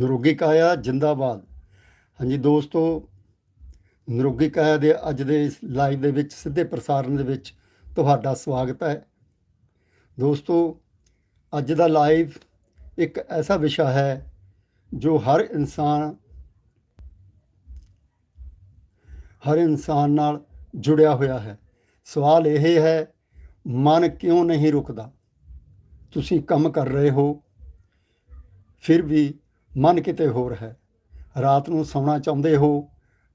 ਨਿਰੋਗੀ ਕਾਇਆ ਜਿੰਦਾਬਾਦ। ਹਾਂਜੀ ਦੋਸਤੋ, ਨਿਰੋਗੀ ਕਾਇਆ ਦੇ ਅੱਜ ਦੇ ਇਸ ਲਾਈਵ ਦੇ ਵਿੱਚ, ਸਿੱਧੇ ਪ੍ਰਸਾਰਣ ਦੇ ਵਿੱਚ ਤੁਹਾਡਾ ਸਵਾਗਤ ਹੈ। ਦੋਸਤੋ, ਅੱਜ ਦਾ ਲਾਈਵ ਇੱਕ ਐਸਾ ਵਿਸ਼ਾ ਹੈ ਜੋ ਹਰ ਇਨਸਾਨ ਹਰ ਇਨਸਾਨ ਨਾਲ ਜੁੜਿਆ ਹੋਇਆ ਹੈ। ਸਵਾਲ ਇਹ ਹੈ, ਮਨ ਕਿਉਂ ਨਹੀਂ ਰੁਕਦਾ? ਤੁਸੀਂ ਕੰਮ ਕਰ ਰਹੇ ਹੋ, ਫਿਰ ਵੀ ਮਨ ਕਿਤੇ ਹੋਰ ਹੈ। ਰਾਤ ਨੂੰ ਸੌਣਾ ਚਾਹੁੰਦੇ ਹੋ,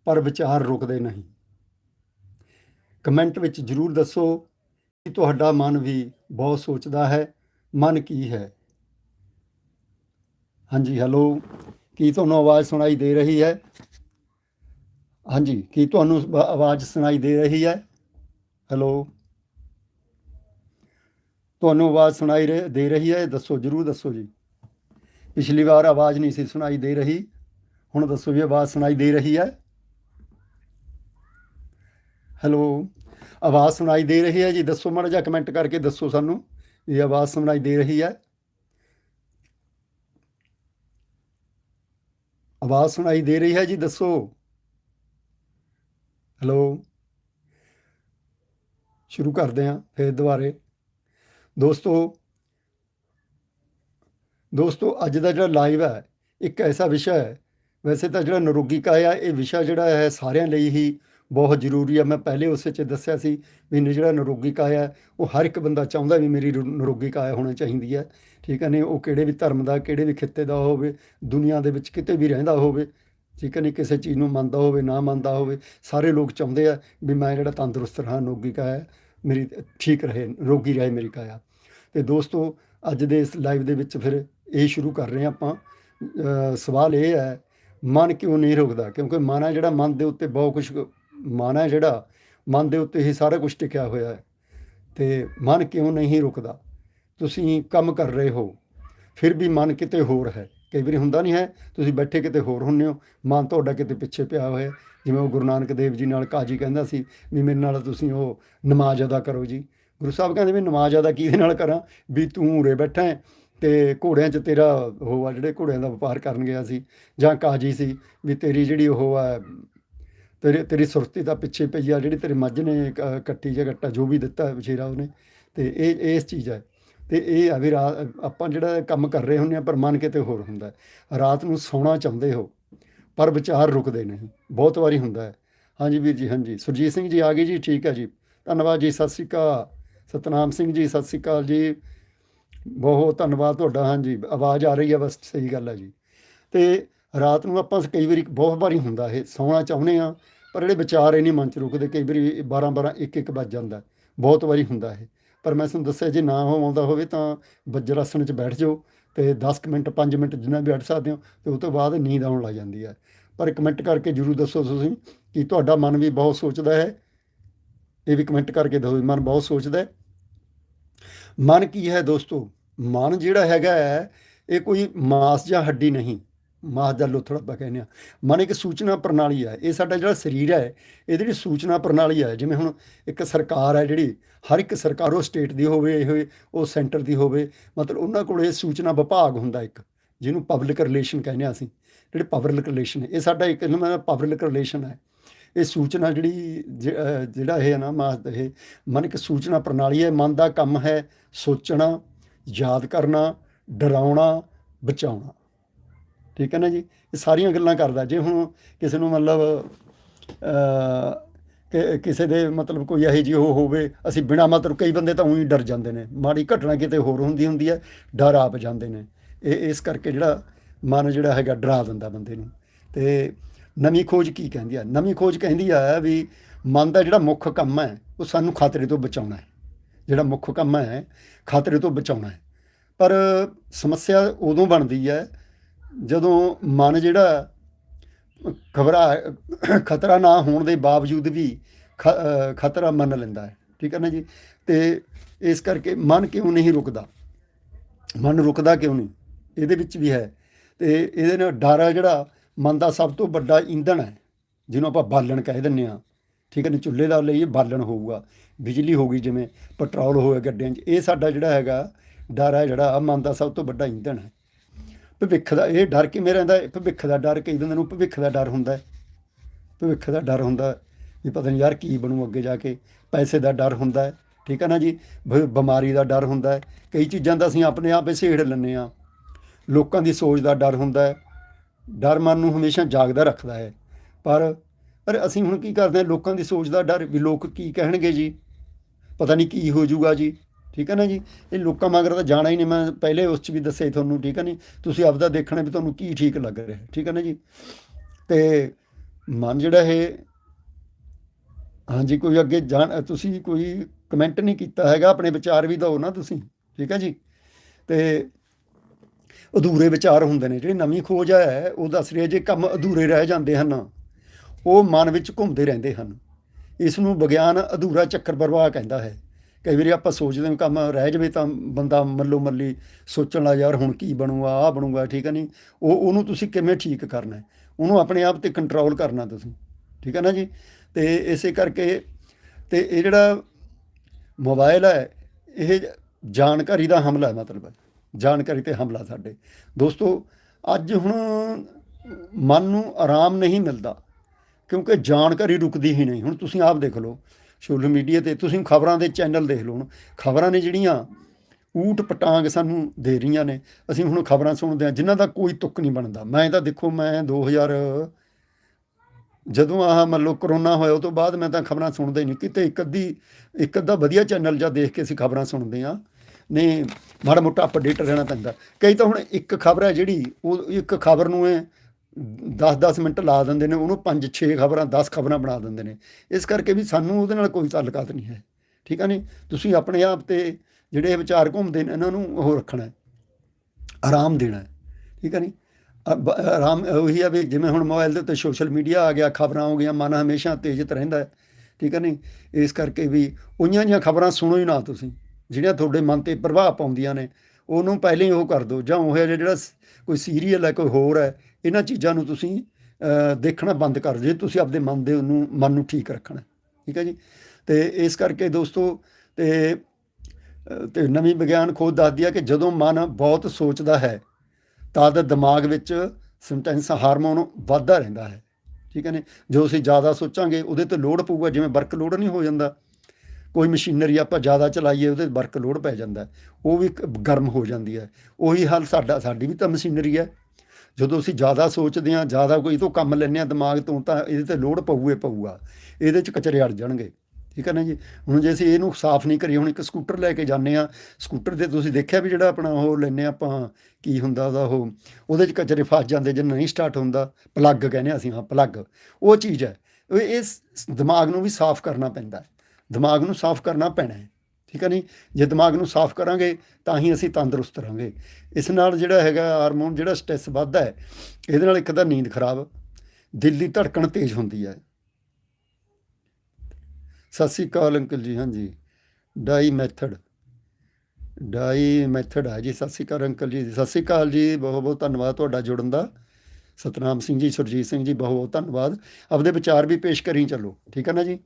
ਪਰ ਵਿਚਾਰ ਰੁਕਦੇ ਨਹੀਂ। ਕਮੈਂਟ ਵਿੱਚ ਜਰੂਰ ਦੱਸੋ ਕਿ ਤੁਹਾਡਾ ਮਨ ਵੀ ਬਹੁਤ ਸੋਚਦਾ ਹੈ, ਮਨ ਕੀ ਹੈ। ਹਾਂਜੀ, ਹੈਲੋ, ਕੀ ਤੁਹਾਨੂੰ ਆਵਾਜ਼ ਸੁਣਾਈ ਦੇ ਰਹੀ ਹੈ? ਹਾਂਜੀ, ਕੀ ਤੁਹਾਨੂੰ ਆਵਾਜ਼ ਸੁਣਾਈ ਦੇ ਰਹੀ ਹੈ? ਹੈਲੋ, ਤੁਹਾਨੂੰ ਆਵਾਜ਼ ਸੁਣਾਈ ਰ- ਦੇ ਰਹੀ ਹੈ? ਦੱਸੋ, ਜਰੂਰ ਦੱਸੋ ਜੀ। ਪਿਛਲੀ ਵਾਰ ਆਵਾਜ਼ ਨਹੀਂ ਸੀ ਸੁਣਾਈ ਦੇ ਰਹੀ। ਹੁਣ ਦੱਸੋ ਵੀ ਆਵਾਜ਼ ਸੁਣਾਈ ਦੇ ਰਹੀ ਹੈ? ਹੈਲੋ ਆਵਾਜ਼ ਸੁਣਾਈ ਦੇ ਰਹੀ ਹੈ ਜੀ? ਦੱਸੋ ਮਾੜਾ ਜਿਹਾ ਕਮੈਂਟ ਕਰਕੇ ਦੱਸੋ ਸਾਨੂੰ ਇਹ ਆਵਾਜ਼ ਸੁਣਾਈ ਦੇ ਰਹੀ ਹੈ। ਆਵਾਜ਼ ਸੁਣਾਈ ਦੇ ਰਹੀ ਹੈ ਜੀ? ਦੱਸੋ। ਹੈਲੋ ਸ਼ੁਰੂ ਕਰਦੇ ਹਾਂ ਫਿਰ ਦੁਬਾਰੇ। ਦੋਸਤੋ ਦੋਸਤੋ ਅੱਜ ਦਾ ਜਿਹੜਾ ਲਾਈਵ ਹੈ ਇੱਕ ਐਸਾ ਵਿਸ਼ਾ ਹੈ। ਵੈਸੇ ਤਾਂ ਜਿਹੜਾ ਨਿਰੋਗੀ ਕਾਇਆ ਇਹ ਵਿਸ਼ਾ ਜਿਹੜਾ ਹੈ ਸਾਰਿਆਂ ਲਈ ਹੀ ਬਹੁਤ ਜ਼ਰੂਰੀ ਹੈ। ਮੈਂ ਪਹਿਲੇ ਉਸੇ 'ਚ ਦੱਸਿਆ ਸੀ ਵੀ ਨ- ਜਿਹੜਾ ਨਿਰੋਗੀ ਕਾਇਆ ਹੈ, ਉਹ ਹਰ ਇੱਕ ਬੰਦਾ ਚਾਹੁੰਦਾ ਵੀ ਮੇਰੀ ਨਿਰੋ- ਨਿਰੋਗੀ ਕਾਇਆ ਹੋਣੀ ਚਾਹੀਦੀ ਹੈ। ਠੀਕ ਹੈ ਨੇ? ਉਹ ਕਿਹੜੇ ਵੀ ਧਰਮ ਦਾ ਕਿਹੜੇ ਵੀ ਖਿੱਤੇ ਦਾ ਹੋਵੇ ਦੁਨੀਆ ਦੇ ਵਿੱਚ ਕਿਤੇ ਵੀ ਰਹਿੰਦਾ ਹੋਵੇ ਠੀਕ ਹੈ ਨਹੀਂ ਕਿਸੇ ਚੀਜ਼ ਨੂੰ ਮੰਨਦਾ ਹੋਵੇ ਨਾ ਮੰਨਦਾ ਹੋਵੇ ਸਾਰੇ ਲੋਕ ਚਾਹੁੰਦੇ ਆ ਵੀ ਮੈਂ ਜਿਹੜਾ ਤੰਦਰੁਸਤ ਰਹਾਂ ਨਿਰੋਗੀ ਕਾਇਆ ਮੇਰੀ ਠੀਕ ਰਹੇ ਰੋਗੀ ਰਹੇ ਮੇਰੀ ਕਾਇਆ। ਤੇ ਦੋਸਤੋ ਅੱਜ ਦੇ ਇਸ ਲਾਈਵ ਦੇ ਵਿੱਚ ਫਿਰ ਇਹ ਸ਼ੁਰੂ ਕਰ ਰਹੇ ਹਾਂ ਆਪਾਂ। ਸਵਾਲ ਇਹ ਹੈ, ਮਨ ਕਿਉਂ ਨਹੀਂ ਰੁਕਦਾ? ਕਿਉਂਕਿ ਮਨ ਹੈ ਜਿਹੜਾ ਮਨ ਦੇ ਉੱਤੇ ਬਹੁਤ ਕੁਝ ਮਨ ਹੈ ਜਿਹੜਾ, ਮਨ ਦੇ ਉੱਤੇ ਹੀ ਸਾਰਾ ਕੁਝ ਟਿਕਿਆ ਹੋਇਆ ਹੈ। ਤੇ ਮਨ ਕਿਉਂ ਨਹੀਂ ਰੁਕਦਾ? ਤੁਸੀਂ ਕੰਮ ਕਰ ਰਹੇ ਹੋ, ਫਿਰ ਵੀ ਮਨ ਕਿਤੇ ਹੋਰ ਹੈ। ਕਈ ਵਾਰੀ ਹੁੰਦਾ ਨਹੀਂ ਹੈ, ਤੁਸੀਂ ਬੈਠੇ ਕਿਤੇ ਹੋਰ ਹੁੰਨੇ ਹੋ, ਮਨ ਤੁਹਾਡਾ ਕਿਤੇ ਪਿੱਛੇ ਪਿਆ ਹੋਇਆ ਜਿਵੇਂ ਉਹ ਗੁਰੂ ਨਾਨਕ ਦੇਵ ਜੀ ਨਾਲ ਕਾਜੀ ਕਹਿੰਦਾ ਸੀ ਵੀ ਮੇਰੇ ਨਾਲ ਤੁਸੀਂ ਉਹ ਨਮਾਜ਼ ਅਦਾ ਕਰੋ ਜੀ। ਗੁਰੂ ਸਾਹਿਬ ਕਹਿੰਦੇ ਵੀ ਨਮਾਜ਼ ਅਦਾ ਕਿਹਦੇ ਨਾਲ ਕਰਾਂ? ਵੀ ਤੂੰ ਉਰੇ ਬੈਠਾ ਹੈ ਤੇ ਘੋੜਿਆਂ 'ਚ ਤੇਰਾ ਉਹ ਆ, ਜਿਹੜੇ ਘੋੜਿਆਂ ਦਾ ਵਪਾਰ ਕਰਨ ਗਿਆ ਸੀ, ਜਾਂ ਕਾਜੀ ਸੀ, ਵੀ ਤੇਰੀ ਜਿਹੜੀ ਉਹ ਆ, ਤੇਰੀ ਤੇਰੀ ਸੁਰਤੀ ਦਾ ਪਿੱਛੇ ਪਈ ਆ, ਜਿਹੜੀ ਤੇਰੇ ਮੱਝ ਨੇ ਕ- ਕੱਟੀ ਜਾਂ ਗੱਟਾ, ਜੋ ਵੀ ਦਿੱਤਾ ਬਸ਼ੀਰਾ ਉਹਨੇ, ਤੇ ਇਹ ਇਸ ਚੀਜ਼ ਹੈ ਤੇ ਇਹ ਆ ਵੀ ਰਾਤ, ਆਪਾਂ ਜਿਹੜਾ ਕੰਮ ਕਰ ਰਹੇ ਹੁੰਦੇ ਆ, ਪਰ ਮਨ ਕਿਤੇ ਹੋਰ ਹੁੰਦਾ। ਰਾਤ ਨੂੰ ਸੌਣਾ ਚਾਹੁੰਦੇ ਹੋ, ਪਰ ਵਿਚਾਰ ਰੁਕਦੇ ਨਹੀਂ। ਬਹੁਤ ਵਾਰੀ ਹੁੰਦਾ ਹੈ। ਹਾਂਜੀ ਵੀਰ ਜੀ, ਹਾਂਜੀ। ਸੁਰਜੀਤ ਸਿੰਘ ਜੀ ਆ ਗਏ ਜੀ, ਠੀਕ ਹੈ ਜੀ। ਧੰਨਵਾਦ ਜੀ, ਸਤਿ ਸ਼੍ਰੀ ਅਕਾਲ। ਸਤਨਾਮ ਸਿੰਘ ਜੀ, ਸਤਿ ਸ਼੍ਰੀ ਅਕਾਲ ਜੀ। ਬਹੁਤ ਧੰਨਵਾਦ ਤੁਹਾਡਾ, ਹਾਂਜੀ, ਆਵਾਜ਼ ਆ ਰਹੀ ਹੈ ਬਸ, ਸਹੀ ਗੱਲ ਹੈ ਜੀ। ਤੇ ਰਾਤ ਨੂੰ ਆਪਾਂ ਕਈ ਵਾਰੀ ਬਹੁਤ ਵਾਰੀ ਹੁੰਦਾ ਇਹ, ਸੌਣਾ ਚਾਹੁੰਦੇ ਆ ਪਰ ਜਿਹੜੇ ਵਿਚਾਰ ਇਹ ਨਹੀਂ ਮਨ ਚ ਰੁਕਦੇ, ਕਈ ਵਾਰੀ 12 12 1 1 ਵੱਜ ਜਾਂਦਾ ਬਹੁਤ ਵਾਰੀ ਹੁੰਦਾ ਇਹ। ਪਰ ਮੈਂ ਤੁਹਾਨੂੰ ਦੱਸਿਆ, ਜੇ ਨਾ ਹੋ ਆਉਂਦਾ ਹੋਵੇ ਤਾਂ ਵਜਰ ਆਸਣ 'ਚ ਬੈਠ ਜਾਓ ਤੇ 10 ਕੁ ਮਿੰਟ 5 ਮਿੰਟ ਜਿੰਨਾ ਵੀ ਬੈਠ ਸਕਦੇ ਹੋ, ਤੇ ਉਸ ਤੋਂ ਬਾਅਦ ਨੀਂਦ ਆਉਣ ਲੱਗ ਜਾਂਦੀ ਹੈ। ਪਰ ਕਮੈਂਟ ਕਰਕੇ ਜਰੂਰ ਦੱਸੋ ਤੁਸੀਂ ਕਿ ਤੁਹਾਡਾ ਮਨ ਵੀ ਬਹੁਤ ਸੋਚਦਾ ਹੈ। ਇਹ ਵੀ ਕਮੈਂਟ ਕਰਕੇ ਦੱਸੋ ਮਨ ਬਹੁਤ ਸੋਚਦਾ ਹੈ। ਮਨ ਕੀ ਹੈ ਦੋਸਤੋ? ਮਨ ਜਿਹੜਾ ਹੈਗਾ ਹੈ, ਇਹ ਕੋਈ ਮਾਸ ਜਾਂ ਹੱਡੀ ਨਹੀਂ। ਮਾਸ ਦਾ ਲੋਥੜਾ ਆਪਾਂ ਕਹਿੰਦੇ ਆ ਮਨ ਇੱਕ ਸੂਚਨਾ ਪ੍ਰਣਾਲੀ ਹੈ। ਇਹ ਸਾਡਾ ਜਿਹੜਾ ਸਰੀਰ ਹੈ ਇਹ ਜਿਹੜੀ ਸੂਚਨਾ ਪ੍ਰਣਾਲੀ ਹੈ, ਜਿਵੇਂ ਹੁਣ ਇੱਕ ਸਰਕਾਰ ਹੈ ਜਿਹੜੀ, ਹਰ ਇੱਕ ਸਰਕਾਰ ਉਹ ਸਟੇਟ ਦੀ ਹੋਵੇ, ਇਹ ਉਹ ਸੈਂਟਰ ਦੀ ਹੋਵੇ, ਮਤਲਬ ਉਹਨਾਂ ਕੋਲ ਇਹ ਸੂਚਨਾ ਵਿਭਾਗ ਹੁੰਦਾ ਇੱਕ, ਜਿਹਨੂੰ ਪਬਲਿਕ ਰਿਲੇਸ਼ਨ ਕਹਿੰਦੇ ਆ ਅਸੀਂ, ਜਿਹੜੇ ਪਬਲਿਕ ਰਿਲੇਸ਼ਨ ਇਹ ਸਾਡਾ ਇੱਕ ਨਾ ਪਬਲਿਕ ਰਿਲੇਸ਼ਨ ਹੈ। ਇਹ ਸੂਚਨਾ ਜਿਹੜੀ ਜਿਹੜਾ ਇਹ ਹੈ ਨਾ ਮਾਸ, ਇਹ ਮਨ ਇੱਕ ਸੂਚਨਾ ਪ੍ਰਣਾਲੀ ਹੈ। ਮਨ ਦਾ ਕੰਮ ਹੈ ਸੋਚਣਾ ਯਾਦ ਕਰਨਾ, ਡਰਾਉਣਾ, ਬਚਾਉਣਾ। ਠੀਕ ਹੈ ਨਾ ਜੀ? ਇਹ ਸਾਰੀਆਂ ਗੱਲਾਂ ਕਰਦਾ। ਜੇ ਹੁਣ ਕਿਸੇ ਨੂੰ ਮਤਲਬ ਕਿ, ਕਿਸੇ ਦੇ ਮਤਲਬ ਕੋਈ ਇਹੋ ਜਿਹੀ ਉਹ ਹੋਵੇ, ਅਸੀਂ ਬਿਨਾ ਮਤਲਬ ਕਈ ਬੰਦੇ ਤਾਂ ਉਹੀ ਡਰ ਜਾਂਦੇ ਨੇ। ਮਾੜੀ ਘਟਨਾ ਕਿਤੇ ਹੋਰ ਹੁੰਦੀ ਹੁੰਦੀ ਹੈ, ਡਰ ਆਪ ਜਾਂਦੇ ਨੇ। ਇਹ, ਇਸ ਕਰਕੇ ਜਿਹੜਾ ਮਨ ਜਿਹੜਾ ਹੈਗਾ, ਡਰਾ ਦਿੰਦਾ ਬੰਦੇ ਨੂੰ। ਤੇ ਨਵੀਂ ਖੋਜ ਕੀ ਕਹਿੰਦੀ ਆ? ਨਵੀਂ ਖੋਜ ਕਹਿੰਦੀ ਆ ਵੀ ਮਨ ਦਾ ਜਿਹੜਾ ਮੁੱਖ ਕੰਮ ਹੈ, ਉਹ ਸਾਨੂੰ ਖਤਰੇ ਤੋਂ ਬਚਾਉਣਾ ਹੈ। ਜਿਹੜਾ ਮੁੱਖ ਕੰਮ ਹੈ, ਖਤਰੇ ਤੋਂ ਬਚਾਉਣਾ ਹੈ। ਪਰ ਸਮੱਸਿਆ ਉਦੋਂ ਬਣਦੀ ਹੈ ਜਦੋਂ ਮਨ ਜਿਹੜਾ ਖਬਰਾ, ਖਤਰਾ ਨਾ ਹੋਣ ਦੇ ਬਾਵਜੂਦ ਵੀ ਖ- ਖਤਰਾ ਮੰਨ ਲੈਂਦਾ ਹੈ। ਠੀਕ ਹੈ ਨਾ ਜੀ? ਤੇ ਇਸ ਕਰਕੇ ਮਨ ਕਿਉਂ ਨਹੀਂ ਰੁਕਦਾ? ਮਨ ਰੁਕਦਾ ਕਿਉਂ ਨਹੀਂ? ਇਹਦੇ ਵਿੱਚ ਵੀ ਹੈ। ਤੇ ਇਹਦੇ ਨਾਲ ਡਰ ਹੈ ਜਿਹੜਾ ਮਨ ਦਾ ਸਭ ਤੋਂ ਵੱਡਾ ਈਂਧਣ ਹੈ, ਜਿਹਨੂੰ ਆਪਾਂ ਬਾਲਣ ਕਹਿ ਦਿੰਦੇ ਆ ਠੀਕ ਹੈ ਨਾ, ਚੁੱਲ੍ਹੇ ਦਾ ਲਈ ਬਾਲਣ ਹੋਊਗਾ, ਬਿਜਲੀ ਹੋਗੀ ਜਿਵੇਂ ਪੈਟਰੋਲ ਹੋਇਆ ਗੱਡੀਆਂ 'ਚ, ਇਹ ਸਾਡਾ ਜਿਹੜਾ ਹੈਗਾ ਡਰ ਹੈ, ਜਿਹੜਾ ਮਨ ਦਾ ਸਭ ਤੋਂ ਵੱਡਾ ਈਂਧਣ ਹੈ। ਭਵਿੱਖ ਦਾ ਇਹ ਡਰ ਕਿਵੇਂ ਰਹਿੰਦਾ ਹੈ? ਭਵਿੱਖ ਦਾ ਡਰ, ਕਈ ਬੰਦੇ ਨੂੰ ਭਵਿੱਖ ਦਾ ਡਰ ਹੁੰਦਾ ਭਵਿੱਖ ਦਾ ਡਰ ਹੁੰਦਾ ਵੀ ਪਤਾ ਨਹੀਂ ਯਾਰ ਕੀ ਬਣੂ ਅੱਗੇ ਜਾ ਕੇ, ਪੈਸੇ ਦਾ ਡਰ ਹੁੰਦਾ ਠੀਕ ਹੈ ਨਾ ਜੀ? ਬਿਮਾਰੀ ਦਾ ਡਰ ਹੁੰਦਾ ਕਈ ਚੀਜ਼ਾਂ ਦਾ ਅਸੀਂ ਆਪਣੇ ਆਪ ਹੀ ਸੇੜ ਲੈਂਦੇ ਆ ਲੋਕਾਂ ਦੀ ਸੋਚ ਦਾ ਡਰ ਹੁੰਦਾ ਡਰ ਮਨ ਨੂੰ ਹਮੇਸ਼ਾ ਜਾਗਦਾ ਰੱਖਦਾ ਹੈ। ਪਰ ਪਰ ਅਸੀਂ ਹੁਣ ਕੀ ਕਰਦੇ ਹਾਂ? ਲੋਕਾਂ ਦੀ ਸੋਚ ਦਾ ਡਰ ਵੀ ਲੋਕ ਕੀ ਕਹਿਣਗੇ ਜੀ? ਪਤਾ ਨਹੀਂ ਕੀ ਹੋ ਜਾਊਗਾ ਜੀ। ਠੀਕ ਹੈ ਨਾ ਜੀ? ਇਹ ਲੋਕਾਂ ਮਗਰ ਤਾਂ ਜਾਣਾ ਹੀ ਨਹੀਂ। ਮੈਂ ਪਹਿਲੇ ਉਸ ਚ ਵੀ ਦੱਸਿਆ ਤੁਹਾਨੂੰ, ਠੀਕ ਹੈ ਨਹੀਂ ਤੁਸੀਂ ਆਪਦਾ ਦੇਖਣਾ ਵੀ ਤੁਹਾਨੂੰ ਕੀ ਠੀਕ ਲੱਗ ਰਿਹਾ, ਠੀਕ ਹੈ ਨਾ ਜੀ? ਤੇ ਮਨ ਜਿਹੜਾ ਹੈ ਹਾਂਜੀ, ਕੋਈ ਅੱਗੇ ਜਾਣ, ਤੁਸੀਂ ਕੋਈ ਕਮੈਂਟ ਨਹੀਂ ਕੀਤਾ ਹੈਗਾ, ਆਪਣੇ ਵਿਚਾਰ ਵੀ ਦਿਓ ਨਾ ਤੁਸੀਂ, ਠੀਕ ਹੈ ਜੀ? ਤੇ ਅਧੂਰੇ ਵਿਚਾਰ ਹੁੰਦੇ ਨੇ, ਜਿਹੜੀ ਨਵੀਂ ਖੋਜ ਹੈ, ਉਹ ਦੱਸ ਰਹੀ ਹੈ ਜੇ ਕੰਮ ਅਧੂਰੇ ਰਹਿ ਜਾਂਦੇ ਹਨ ਉਹ ਮਨ ਵਿੱਚ ਘੁੰਮਦੇ ਰਹਿੰਦੇ ਹਨ। ਇਸ ਨੂੰ ਵਿਗਿਆਨ ਅਧੂਰਾ ਚੱਕਰ ਪ੍ਰਵਾਹ ਕਹਿੰਦਾ ਹੈ। ਕਈ ਵਾਰੀ ਆਪਾਂ ਸੋਚਦੇ ਹਾਂ ਕੰਮ ਰਹਿ ਜਾਵੇ ਤਾਂ ਬੰਦਾ ਮੱਲੋ ਮੱਲੀ ਸੋਚਣ ਲੱਗ ਯਾਰ ਹੁਣ ਕੀ ਬਣੂਗਾ, ਆਹ ਬਣੂਗਾ, ਠੀਕ ਹੈ ਨਹੀਂ? ਉਹ, ਉਹਨੂੰ ਤੁਸੀਂ ਕਿਵੇਂ ਠੀਕ ਕਰਨਾ ਉਹਨੂੰ ਆਪਣੇ ਆਪ ਤੇ ਕੰਟਰੋਲ ਕਰਨਾ ਤੁਸੀਂ, ਠੀਕ ਹੈ ਨਾ ਜੀ? ਤੇ ਇਸੇ ਕਰਕੇ ਤੇ ਇਹ ਜਿਹੜਾ ਮੋਬਾਈਲ ਹੈ, ਇਹ ਜਾਣਕਾਰੀ ਦਾ ਹਮਲਾ ਹੈ ਮਤਲਬ ਜਾਣਕਾਰੀ ਤੇ ਹਮਲਾ ਸਾਡੇ। ਦੋਸਤੋ, ਅੱਜ ਹੁਣ ਮਨ ਨੂੰ ਆਰਾਮ ਨਹੀਂ ਮਿਲਦਾ। ਕਿਉਂਕਿ ਜਾਣਕਾਰੀ ਰੁਕਦੀ ਹੀ ਨਹੀਂ। ਹੁਣ ਤੁਸੀਂ ਆਪ ਦੇਖ ਲਓ ਸੋਸ਼ਲ ਮੀਡੀਆ ਤੇ ਤੁਸੀਂ ਖਬਰਾਂ ਦੇ ਚੈਨਲ ਦੇਖ ਲਓ ਹੁਣ। ਖਬਰਾਂ ਨੇ ਜਿਹੜੀਆਂ ਊਟ ਪਟਾਂਗ ਸਾਨੂੰ ਦੇ ਰਹੀਆਂ ਨੇ, ਅਸੀਂ ਹੁਣ ਖਬਰਾਂ ਸੁਣਦੇ ਹਾਂ, ਜਿਨ੍ਹਾਂ ਦਾ ਕੋਈ ਤੁੱਕ ਨਹੀਂ ਬਣਦਾ। ਮੈਂ ਤਾਂ ਦੇਖੋ, ਮੈਂ 2000 ਜਦੋਂ ਆਹ ਮੰਨ ਲਓ ਕਰੋਨਾ ਹੋਇਆ, ਉਹ ਤੋਂ ਬਾਅਦ ਮੈਂ ਤਾਂ ਖਬਰਾਂ ਸੁਣਦਾ ਹੀ ਨਹੀਂ। ਕਿਤੇ ਇੱਕ ਅੱਧੀ, ਇੱਕ ਅੱਧਾ ਵਧੀਆ ਚੈਨਲ ਜਾਂ ਦੇਖ ਕੇ ਅਸੀਂ ਖਬਰਾਂ ਸੁਣਦੇ ਆ ਨਹੀਂ ਮਾੜਾ ਮੋਟਾ ਅਪਡੇਟ ਰਹਿਣਾ ਪੈਂਦਾ। ਕਈ ਤਾਂ ਹੁਣ ਇੱਕ ਖਬਰ ਹੈ ਜਿਹੜੀ, ਉਹ ਇੱਕ ਖਬਰ ਨੂੰ ਇਹ 10-10 ਮਿੰਟ ਲਾ ਦਿੰਦੇ ਨੇ, ਉਹਨੂੰ 5-6 ਖਬਰਾਂ 10 ਖਬਰਾਂ ਬਣਾ ਦਿੰਦੇ ਨੇ। ਇਸ ਕਰਕੇ ਵੀ ਸਾਨੂੰ ਉਹਦੇ ਨਾਲ ਕੋਈ ਤਾਲੁਕਾਤ ਨਹੀਂ ਹੈ। ਠੀਕ ਹੈ ਨਹੀਂ ਤੁਸੀਂ ਆਪਣੇ ਆਪ ਤੇ ਜਿਹੜੇ ਵਿਚਾਰ ਘੁੰਮਦੇ ਨੇ, ਇਹਨਾਂ ਨੂੰ ਉਹ ਰੱਖਣਾ ਆਰਾਮ ਦੇਣਾ ਠੀਕ ਹੈ ਨਹੀਂ ਆਰਾਮ ਉਹੀ ਆ ਵੀ ਜਿਵੇਂ ਹੁਣ ਮੋਬਾਈਲ ਦੇ ਉੱਤੇ ਸੋਸ਼ਲ ਮੀਡੀਆ ਆ ਗਿਆ, ਖਬਰਾਂ ਹੋ ਗਈਆਂ, ਮਨ ਹਮੇਸ਼ਾ ਤੇਜ਼ਤ ਰਹਿੰਦਾ ਹੈ। ਠੀਕ ਹੈ ਨਹੀਂ ਇਸ ਕਰਕੇ ਵੀ ਉਹੀਆਂ ਜਿਹੀਆਂ ਖਬਰਾਂ ਸੁਣੋ ਹੀ ਨਾ ਤੁਸੀਂ। ਜਿਹੜੀਆਂ ਤੁਹਾਡੇ ਮਨ ਤੇ ਪ੍ਰਭਾਵ ਪਾਉਂਦੀਆਂ ਨੇ, ਉਹਨੂੰ ਪਹਿਲਾਂ ਹੀ ਉਹ ਕਰ ਦਿਓ। ਜਾਂ ਉਹ ਜਿਹਾ ਜਿਹੜਾ ਕੋਈ ਸੀਰੀਅਲ ਹੈ, ਕੋਈ ਹੋਰ ਹੈ ਇਹਨਾਂ ਚੀਜ਼ਾਂ ਨੂੰ ਤੁਸੀਂ ਦੇਖਣਾ ਬੰਦ ਕਰ, ਜੇ ਤੁਸੀਂ ਆਪਦੇ ਮਨ ਦੇ ਉਹਨੂੰ, ਮਨ ਨੂੰ ਠੀਕ ਰੱਖਣਾ, ਠੀਕ ਹੈ ਜੀ? ਤੇ ਇਸ ਕਰਕੇ ਦੋਸਤੋ, ਤੇ ਤੇ ਨਵੀਂ ਵਿਗਿਆਨ ਖੋਜ ਦੱਸਦੀ ਹੈ ਕਿ ਜਦੋਂ ਮਨ ਬਹੁਤ ਸੋਚਦਾ ਹੈ ਤਦ ਦਿਮਾਗ ਵਿੱਚ ਸੈਂਟੈਂਸ ਹਾਰਮੋਨ ਵੱਧਦਾ ਰਹਿੰਦਾ ਹੈ, ਠੀਕ ਹੈ ਨੇ? ਜੋ ਅਸੀਂ ਜ਼ਿਆਦਾ ਸੋਚਾਂਗੇ, ਉਹਦੇ ਤੇ ਲੋਡ ਪਊਗਾ, ਜਿਵੇਂ ਵਰਕ ਲੋਡ ਨਹੀਂ ਹੋ ਜਾਂਦਾ। ਕੋਈ ਮਸ਼ੀਨਰੀ ਆਪਾਂ ਜ਼ਿਆਦਾ ਚਲਾਈਏ, ਉਹਦੇ ਵਰਕ ਲੋਡ ਪੈ ਜਾਂਦਾ। ਉਹ ਵੀ ਗਰਮ ਹੋ ਜਾਂਦੀ ਹੈ। ਉਹੀ ਹਾਲ ਸਾਡਾ, ਸਾਡੀ ਵੀ ਤਾਂ ਮਸ਼ੀਨਰੀ ਹੈ। ਜਦੋਂ ਅਸੀਂ ਜ਼ਿਆਦਾ ਸੋਚਦੇ ਹਾਂ, ਜ਼ਿਆਦਾ ਕੋਈ ਤੋਂ ਕੰਮ ਲੈਂਦੇ ਹਾਂ ਦਿਮਾਗ ਤੋਂ, ਤਾਂ ਇਹਦੇ ਤੇ ਲੋਡ ਪਊਏ ਪਊਗਾ। ਇਹਦੇ 'ਚ ਕਚਰੇ ਅੜ ਜਾਣਗੇ। ਠੀਕ ਹੈ ਨਾ ਜੀ? ਹੁਣ ਜੇ ਅਸੀਂ ਇਹਨੂੰ ਸਾਫ਼ ਨਹੀਂ ਕਰੀਏ, ਹੁਣ ਇੱਕ ਸਕੂਟਰ ਲੈ ਕੇ ਜਾਂਦੇ ਆ ਸਕੂਟਰ ਤੇ ਤੁਸੀਂ ਦੇਖਿਆ ਵੀ ਜਿਹੜਾ ਆਪਣਾ ਉਹ ਲੈਨੇ ਆਪਾਂ, ਕੀ ਹੁੰਦਾ ਉਹਦਾ ਉਹ, ਉਹਦੇ 'ਚ ਕਚਰੇ ਫਸ ਜਾਂਦੇ ਜੇ ਨਹੀਂ ਸਟਾਰਟ ਹੁੰਦਾ। ਪਲੱਗ ਕਹਿੰਦੇ ਹਾਂ ਅਸੀਂ, ਹਾਂ ਪਲੱਗ ਉਹ ਚੀਜ਼ ਹੈ। ਉਹ ਇਸ ਦਿਮਾਗ ਨੂੰ ਵੀ ਸਾਫ਼ ਕਰਨਾ ਪੈਂਦਾ ਹੈ। ਦਿਮਾਗ ਨੂੰ ਸਾਫ਼ ਕਰਨਾ ਪੈਣਾ ਹੈ। ਠੀਕ ਹੈ ਨਹੀਂ ਜੇ ਦਿਮਾਗ ਨੂੰ ਸਾਫ਼ ਕਰਾਂਗੇ, ਤਾਂ ਹੀ ਅਸੀਂ ਤੰਦਰੁਸਤ ਰਹਾਂਗੇ। ਇਸ ਨਾਲ ਜਿਹੜਾ ਹੈਗਾ ਹਾਰਮੋਨ, ਜਿਹੜਾ ਸਟ੍ਰੈਸ ਵੱਧਦਾ ਹੈ, ਇਹਦੇ ਨਾਲ ਇੱਕ ਤਾਂ ਨੀਂਦ ਖਰਾਬ, ਦਿਲ ਦੀ ਧੜਕਣ ਤੇਜ਼ ਹੁੰਦੀ ਹੈ। ਸਤਿ ਸ਼੍ਰੀ ਅਕਾਲ ਅੰਕਲ ਜੀ, ਹਾਂਜੀ। ਡਾਈ ਮੈਥਡ। ਡਾਈ ਮੈਥਡ ਹੈ ਜੀ, ਸਤਿ ਸ਼੍ਰੀ ਅਕਾਲ ਅੰਕਲ ਜੀ। ਸਤਿ ਸ਼੍ਰੀ ਅਕਾਲ ਜੀ, ਬਹੁਤ ਬਹੁਤ ਧੰਨਵਾਦ ਤੁਹਾਡਾ ਜੁੜਨ ਦਾ। ਸਤਨਾਮ ਸਿੰਘ ਜੀ, ਸੁਰਜੀਤ ਸਿੰਘ ਜੀ, ਬਹੁਤ ਬਹੁਤ ਧੰਨਵਾਦ। ਆਪਦੇ ਵਿਚਾਰ ਵੀ ਪੇਸ਼ ਕਰੀ ਚੱਲੋ, ਠੀਕ ਹੈ ਨਾ ਜੀ?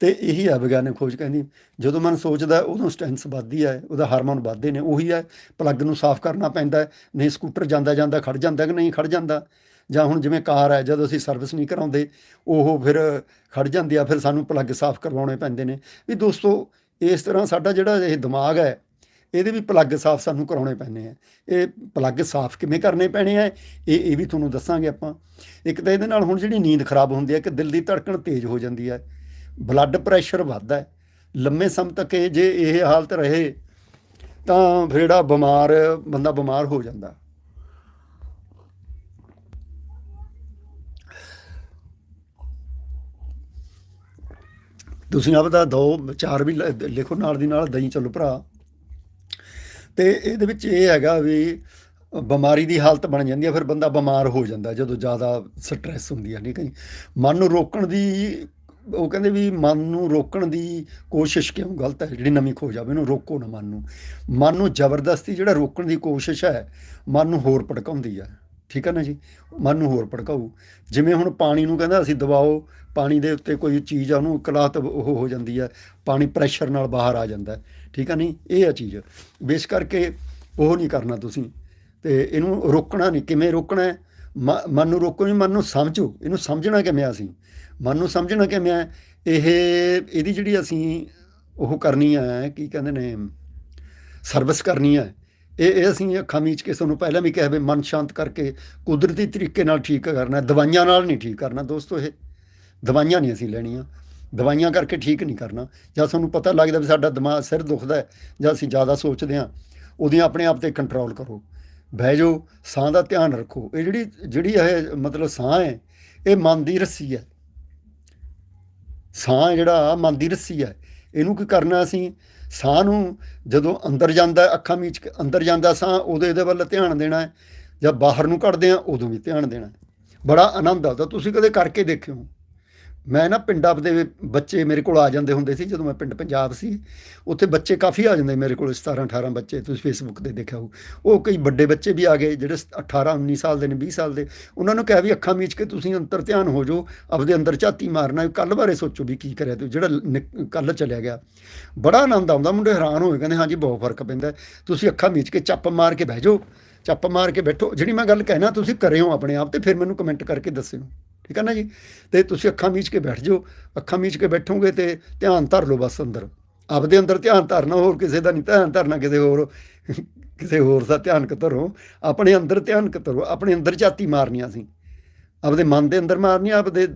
ਤੇ ਇਹੀ ਹੈ ਵਿਗਿਆਨਕ ਖੋਜ ਕਹਿੰਦੀ, ਜਦੋਂ ਮਨ ਸੋਚਦਾ ਉਦੋਂ ਸਟੈਂਸ ਵੱਧਦੀ ਹੈ, ਉਹਦਾ ਹਾਰਮੋਨ ਵੱਧਦੇ ਨੇ, ਉਹੀ ਹੈ, ਪਲੱਗ ਨੂੰ ਸਾਫ਼ ਕਰਨਾ ਪੈਂਦਾ ਨਹੀਂ ਸਕੂਟਰ ਜਾਂਦਾ ਜਾਂਦਾ ਖੜ ਜਾਂਦਾ ਕਿ ਨਹੀਂ ਖੜ ਜਾਂਦਾ, ਜਾਂ ਹੁਣ ਜਿਵੇਂ ਕਾਰ ਹੈ, ਜਦੋਂ ਅਸੀਂ ਸਰਵਿਸ ਨਹੀਂ ਕਰਾਉਂਦੇ, ਉਹ ਫਿਰ ਖੜ ਜਾਂਦੀ ਆ, ਫਿਰ ਸਾਨੂੰ ਪਲੱਗ ਸਾਫ਼ ਕਰਵਾਉਣੇ ਪੈਂਦੇ ਨੇ। ਵੀ ਦੋਸਤੋ, ਇਸ ਤਰ੍ਹਾਂ ਸਾਡਾ ਜਿਹੜਾ ਇਹ ਦਿਮਾਗ ਹੈ, ਇਹਦੇ ਵੀ ਪਲੱਗ ਸਾਫ਼ ਸਾਨੂੰ ਕਰਾਉਣੇ ਪੈਣੇ ਆ। ਇਹ ਪਲੱਗ ਸਾਫ਼ ਕਿਵੇਂ ਕਰਨੇ ਪੈਣੇ ਆ, ਇਹ ਇਹ ਵੀ ਤੁਹਾਨੂੰ ਦੱਸਾਂਗੇ ਆਪਾਂ। ਇੱਕ ਤਾਂ ਇਹਦੇ ਨਾਲ ਹੁਣ ਜਿਹੜੀ ਨੀਂਦ ਖਰਾਬ ਹੁੰਦੀ ਹੈ ਕਿ ਦਿਲ ਦੀ ਧੜਕਣ ਤੇਜ਼ ਹੋ ਜਾਂਦੀ ਹੈ। ਬਲੱਡ ਪ੍ਰੈਸ਼ਰ ਵੱਧਦਾ ਹੈ। ਲੰਮੇ ਸਮ ਤੱਕ ਇਹ ਜੇ ਇਹ ਹਾਲਤ ਰਹੇ, ਤਾਂ ਫਿਰ ਜਿਹੜਾ ਬਿਮਾਰ, ਬੰਦਾ ਬਿਮਾਰ ਹੋ ਜਾਂਦਾ। ਤੁਸੀਂ ਆਪਦਾ ਦੋ ਵਿਚਾਰ ਵੀ ਲਿਖੋ ਨਾਲ ਦੀ ਨਾਲ ਦਈ ਚੱਲੋ ਭਰਾ। ਤੇ ਇਹਦੇ ਵਿੱਚ ਇਹ ਹੈਗਾ ਵੀ ਬਿਮਾਰੀ ਦੀ ਹਾਲਤ ਬਣ ਜਾਂਦੀ ਹੈ, ਫਿਰ ਬੰਦਾ ਬਿਮਾਰ ਹੋ ਜਾਂਦਾ ਜਦੋਂ ਜ਼ਿਆਦਾ ਸਟ੍ਰੈਸ ਹੁੰਦੀ ਹੈ, ਨਹੀਂ ਕਈ। ਮਨ ਨੂੰ ਰੋਕਣ ਦੀ ਉਹ ਕਹਿੰਦੇ ਵੀ ਮਨ ਨੂੰ ਰੋਕਣ ਦੀ ਕੋਸ਼ਿਸ਼ ਕਿਉਂ? ਗਲਤ ਹੈ, ਜਿਹੜੀ ਨਵੀਂ ਖੋਜ ਆਵੇ ਉਹਨੂੰ ਰੋਕੋ ਨਾ ਮਨ ਨੂੰ। ਮਨ ਨੂੰ ਜ਼ਬਰਦਸਤੀ ਜਿਹੜਾ ਰੋਕਣ ਦੀ ਕੋਸ਼ਿਸ਼ ਹੈ, ਮਨ ਨੂੰ ਹੋਰ ਭੜਕਾਉਂਦੀ ਹੈ ਠੀਕ ਹੈ ਨਾ ਜੀ? ਮਨ ਨੂੰ ਹੋਰ ਭੜਕਾਊ। ਜਿਵੇਂ ਹੁਣ ਪਾਣੀ ਨੂੰ ਕਹਿੰਦਾ ਅਸੀਂ ਦਬਾਓ, ਪਾਣੀ ਦੇ ਉੱਤੇ ਕੋਈ ਚੀਜ਼ ਆ, ਉਹਨੂੰ ਕਲਾਤ ਉਹ ਹੋ ਜਾਂਦੀ ਹੈ ਪਾਣੀ ਪ੍ਰੈਸ਼ਰ ਨਾਲ ਬਾਹਰ ਆ ਜਾਂਦਾ ਠੀਕ ਹੈ ਨਹੀਂ? ਇਹ ਆ ਚੀਜ਼। ਬੇਸ ਕਰਕੇ ਉਹ ਨਹੀਂ ਕਰਨਾ ਤੁਸੀਂ। ਤੇ ਇਹਨੂੰ ਰੋਕਣਾ ਨਹੀਂ। ਕਿਵੇਂ ਰੋਕਣਾ ਮ- ਮਨ ਨੂੰ ਰੋਕੋ ਨਹੀਂ ਮਨ ਨੂੰ ਸਮਝੋ। ਇਹਨੂੰ ਸਮਝਣਾ ਕਿਵੇਂ ਆ ਅਸੀਂ? ਮਨ ਨੂੰ ਸਮਝਣਾ ਕਿ ਮੈਂ, ਇਹ, ਇਹਦੀ ਜਿਹੜੀ ਅਸੀਂ ਉਹ ਕਰਨੀ ਹੈ ਕੀ ਕਹਿੰਦੇ ਨੇ ਸਰਵਿਸ ਕਰਨੀ ਹੈ ਇਹ ਇਹ ਅਸੀਂ ਅੱਖਾਂ ਮੀਚ ਕੇ ਸਾਨੂੰ ਪਹਿਲਾਂ ਵੀ ਕਿਹਾ ਵੀ ਮਨ ਸ਼ਾਂਤ ਕਰਕੇ ਕੁਦਰਤੀ ਤਰੀਕੇ ਨਾਲ ਠੀਕ ਕਰਨਾ, ਦਵਾਈਆਂ ਨਾਲ ਨਹੀਂ ਠੀਕ ਕਰਨਾ ਦੋਸਤੋ ਇਹ। ਦਵਾਈਆਂ ਨਹੀਂ ਅਸੀਂ ਲੈਣੀਆਂ, ਦਵਾਈਆਂ ਕਰਕੇ ਠੀਕ ਨਹੀਂ ਕਰਨਾ। ਜਾਂ ਸਾਨੂੰ ਪਤਾ ਲੱਗਦਾ ਵੀ ਸਾਡਾ ਦਿਮਾਗ ਸਿਰ ਦੁਖਦਾ ਹੈ, ਜਾਂ ਅਸੀਂ ਜ਼ਿਆਦਾ ਸੋਚਦੇ ਹਾਂ, ਉਹਦੀਆਂ ਆਪਣੇ ਆਪ ਤੇ ਕੰਟਰੋਲ ਕਰੋ। ਬਹਿ ਜਾਓ, ਸਾਹ ਦਾ ਧਿਆਨ ਰੱਖੋ। ਇਹ ਜਿਹੜੀ ਜਿਹੜੀ ਇਹ ਮਤਲਬ ਸਾਹ ਹੈ, ਇਹ ਮਨ ਦੀ ਰੱਸੀ ਹੈ। ਸਾਹ ਜਿਹੜਾ ਮਨ ਦੀ ਰੱਸੀ ਹੈ, ਇਹਨੂੰ ਕੀ ਕਰਨਾ ਅਸੀਂ? ਸਾਹ ਨੂੰ ਜਦੋਂ ਅੰਦਰ ਜਾਂਦਾ ਅੱਖਾਂ ਮੀਚ ਕੇ ਅੰਦਰ ਜਾਂਦਾ ਸਾਹ ਉਦੋਂ ਇਹਦੇ ਵੱਲ ਧਿਆਨ ਦੇਣਾ ਹੈ ਜਦ ਬਾਹਰ ਨੂੰ ਕੱਢਦੇ ਆ ਉਦੋਂ ਵੀ ਧਿਆਨ ਦੇਣਾ ਬੜਾ ਆਨੰਦ ਆਉਂਦਾ। ਤੁਸੀਂ ਕਦੇ ਕਰਕੇ ਦੇਖਿਓ। ਮੈਂ ਨਾ ਪਿੰਡਾਂ ਦੇ ਬੱਚੇ ਮੇਰੇ ਕੋਲ ਆ ਜਾਂਦੇ ਹੁੰਦੇ ਸੀ, ਜਦੋਂ ਮੈਂ ਪਿੰਡ ਪੰਜਾਬ ਸੀ, ਉੱਥੇ ਬੱਚੇ ਕਾਫੀ ਆ ਜਾਂਦੇ ਮੇਰੇ ਕੋਲ 17 18 ਬੱਚੇ, ਤੁਸੀਂ ਫੇਸਬੁੱਕ ਤੇ ਦੇਖਿਆ ਹੋ ਉਹ ਕਈ ਵੱਡੇ ਬੱਚੇ ਵੀ ਆ ਗਏ, ਜਿਹੜੇ 18 19 ਸਾਲ ਦੇ ਨੇ 20 ਸਾਲ ਦੇ। ਉਹਨਾਂ ਨੂੰ ਕਿਹਾ ਵੀ ਅੱਖਾਂ ਮੀਚ ਕੇ ਤੁਸੀਂ ਅੰਤਰ ਧਿਆਨ ਹੋ ਜਾਓ, ਆਪਦੇ ਅੰਦਰ ਝਾਤੀ ਮਾਰਨਾ ਕੱਲ ਬਾਰੇ ਸੋਚੋ ਵੀ ਕੀ ਕਰਿਆ ਤੂੰ ਜਿਹੜਾ ਕੱਲ ਚਲਿਆ ਗਿਆ। ਬੜਾ ਆਨੰਦ ਆਉਂਦਾ, ਮੁੰਡੇ ਹੈਰਾਨ ਹੋਏ, ਕਹਿੰਦੇ ਹਾਂਜੀ, ਬਹੁਤ ਫ਼ਰਕ ਪੈਂਦਾ। ਤੁਸੀਂ ਅੱਖਾਂ ਮੀਚ ਕੇ ਚੱਪ ਮਾਰ ਕੇ ਬਹਿ ਜਾਓ, ਚੱਪ ਮਾਰ ਕੇ ਬੈਠੋ। ਜਿਹੜੀ ਮੈਂ ਗੱਲ ਕਹਿਣਾ, ਤੁਸੀਂ ਕਰਿਓ ਆਪਣੇ ਆਪ ਤੇ ਫਿਰ ਮੈਨੂੰ ਕਮੈਂਟ ਕਰਕੇ ਦੱਸਿਓ। ਠੀਕ ਹੈ ਨਾ ਜੀ? ਤੇ ਤੁਸੀਂ ਅੱਖਾਂ ਮੀਚ ਕੇ ਬੈਠ ਜਾਓ, ਅੱਖਾਂ ਮੀਚ ਕੇ ਬੈਠੋਗੇ ਤੇ ਧਿਆਨ ਧਰ ਲਓ ਬਸ ਅੰਦਰ। ਆਪਦੇ ਅੰਦਰ ਧਿਆਨ ਧਰਨਾ ਹੋਰ ਕਿਸੇ ਦਾ ਨਹੀਂ, ਧਿਆਨ ਧਰਨਾ ਕਿਸੇ ਹੋਰ ਕਿਸੇ ਹੋਰ ਦਾ ਧਿਆਨ ਧਰੋ ਆਪਣੇ ਅੰਦਰ ਧਿਆਨ ਧਰੋ ਆਪਣੇ ਅੰਦਰ ਝਾਤੀ ਮਾਰਨੀ ਅਸੀਂ ਆਪਦੇ ਮਨ ਦੇ ਅੰਦਰ ਮਾਰਨੀ ਆਪਦੇ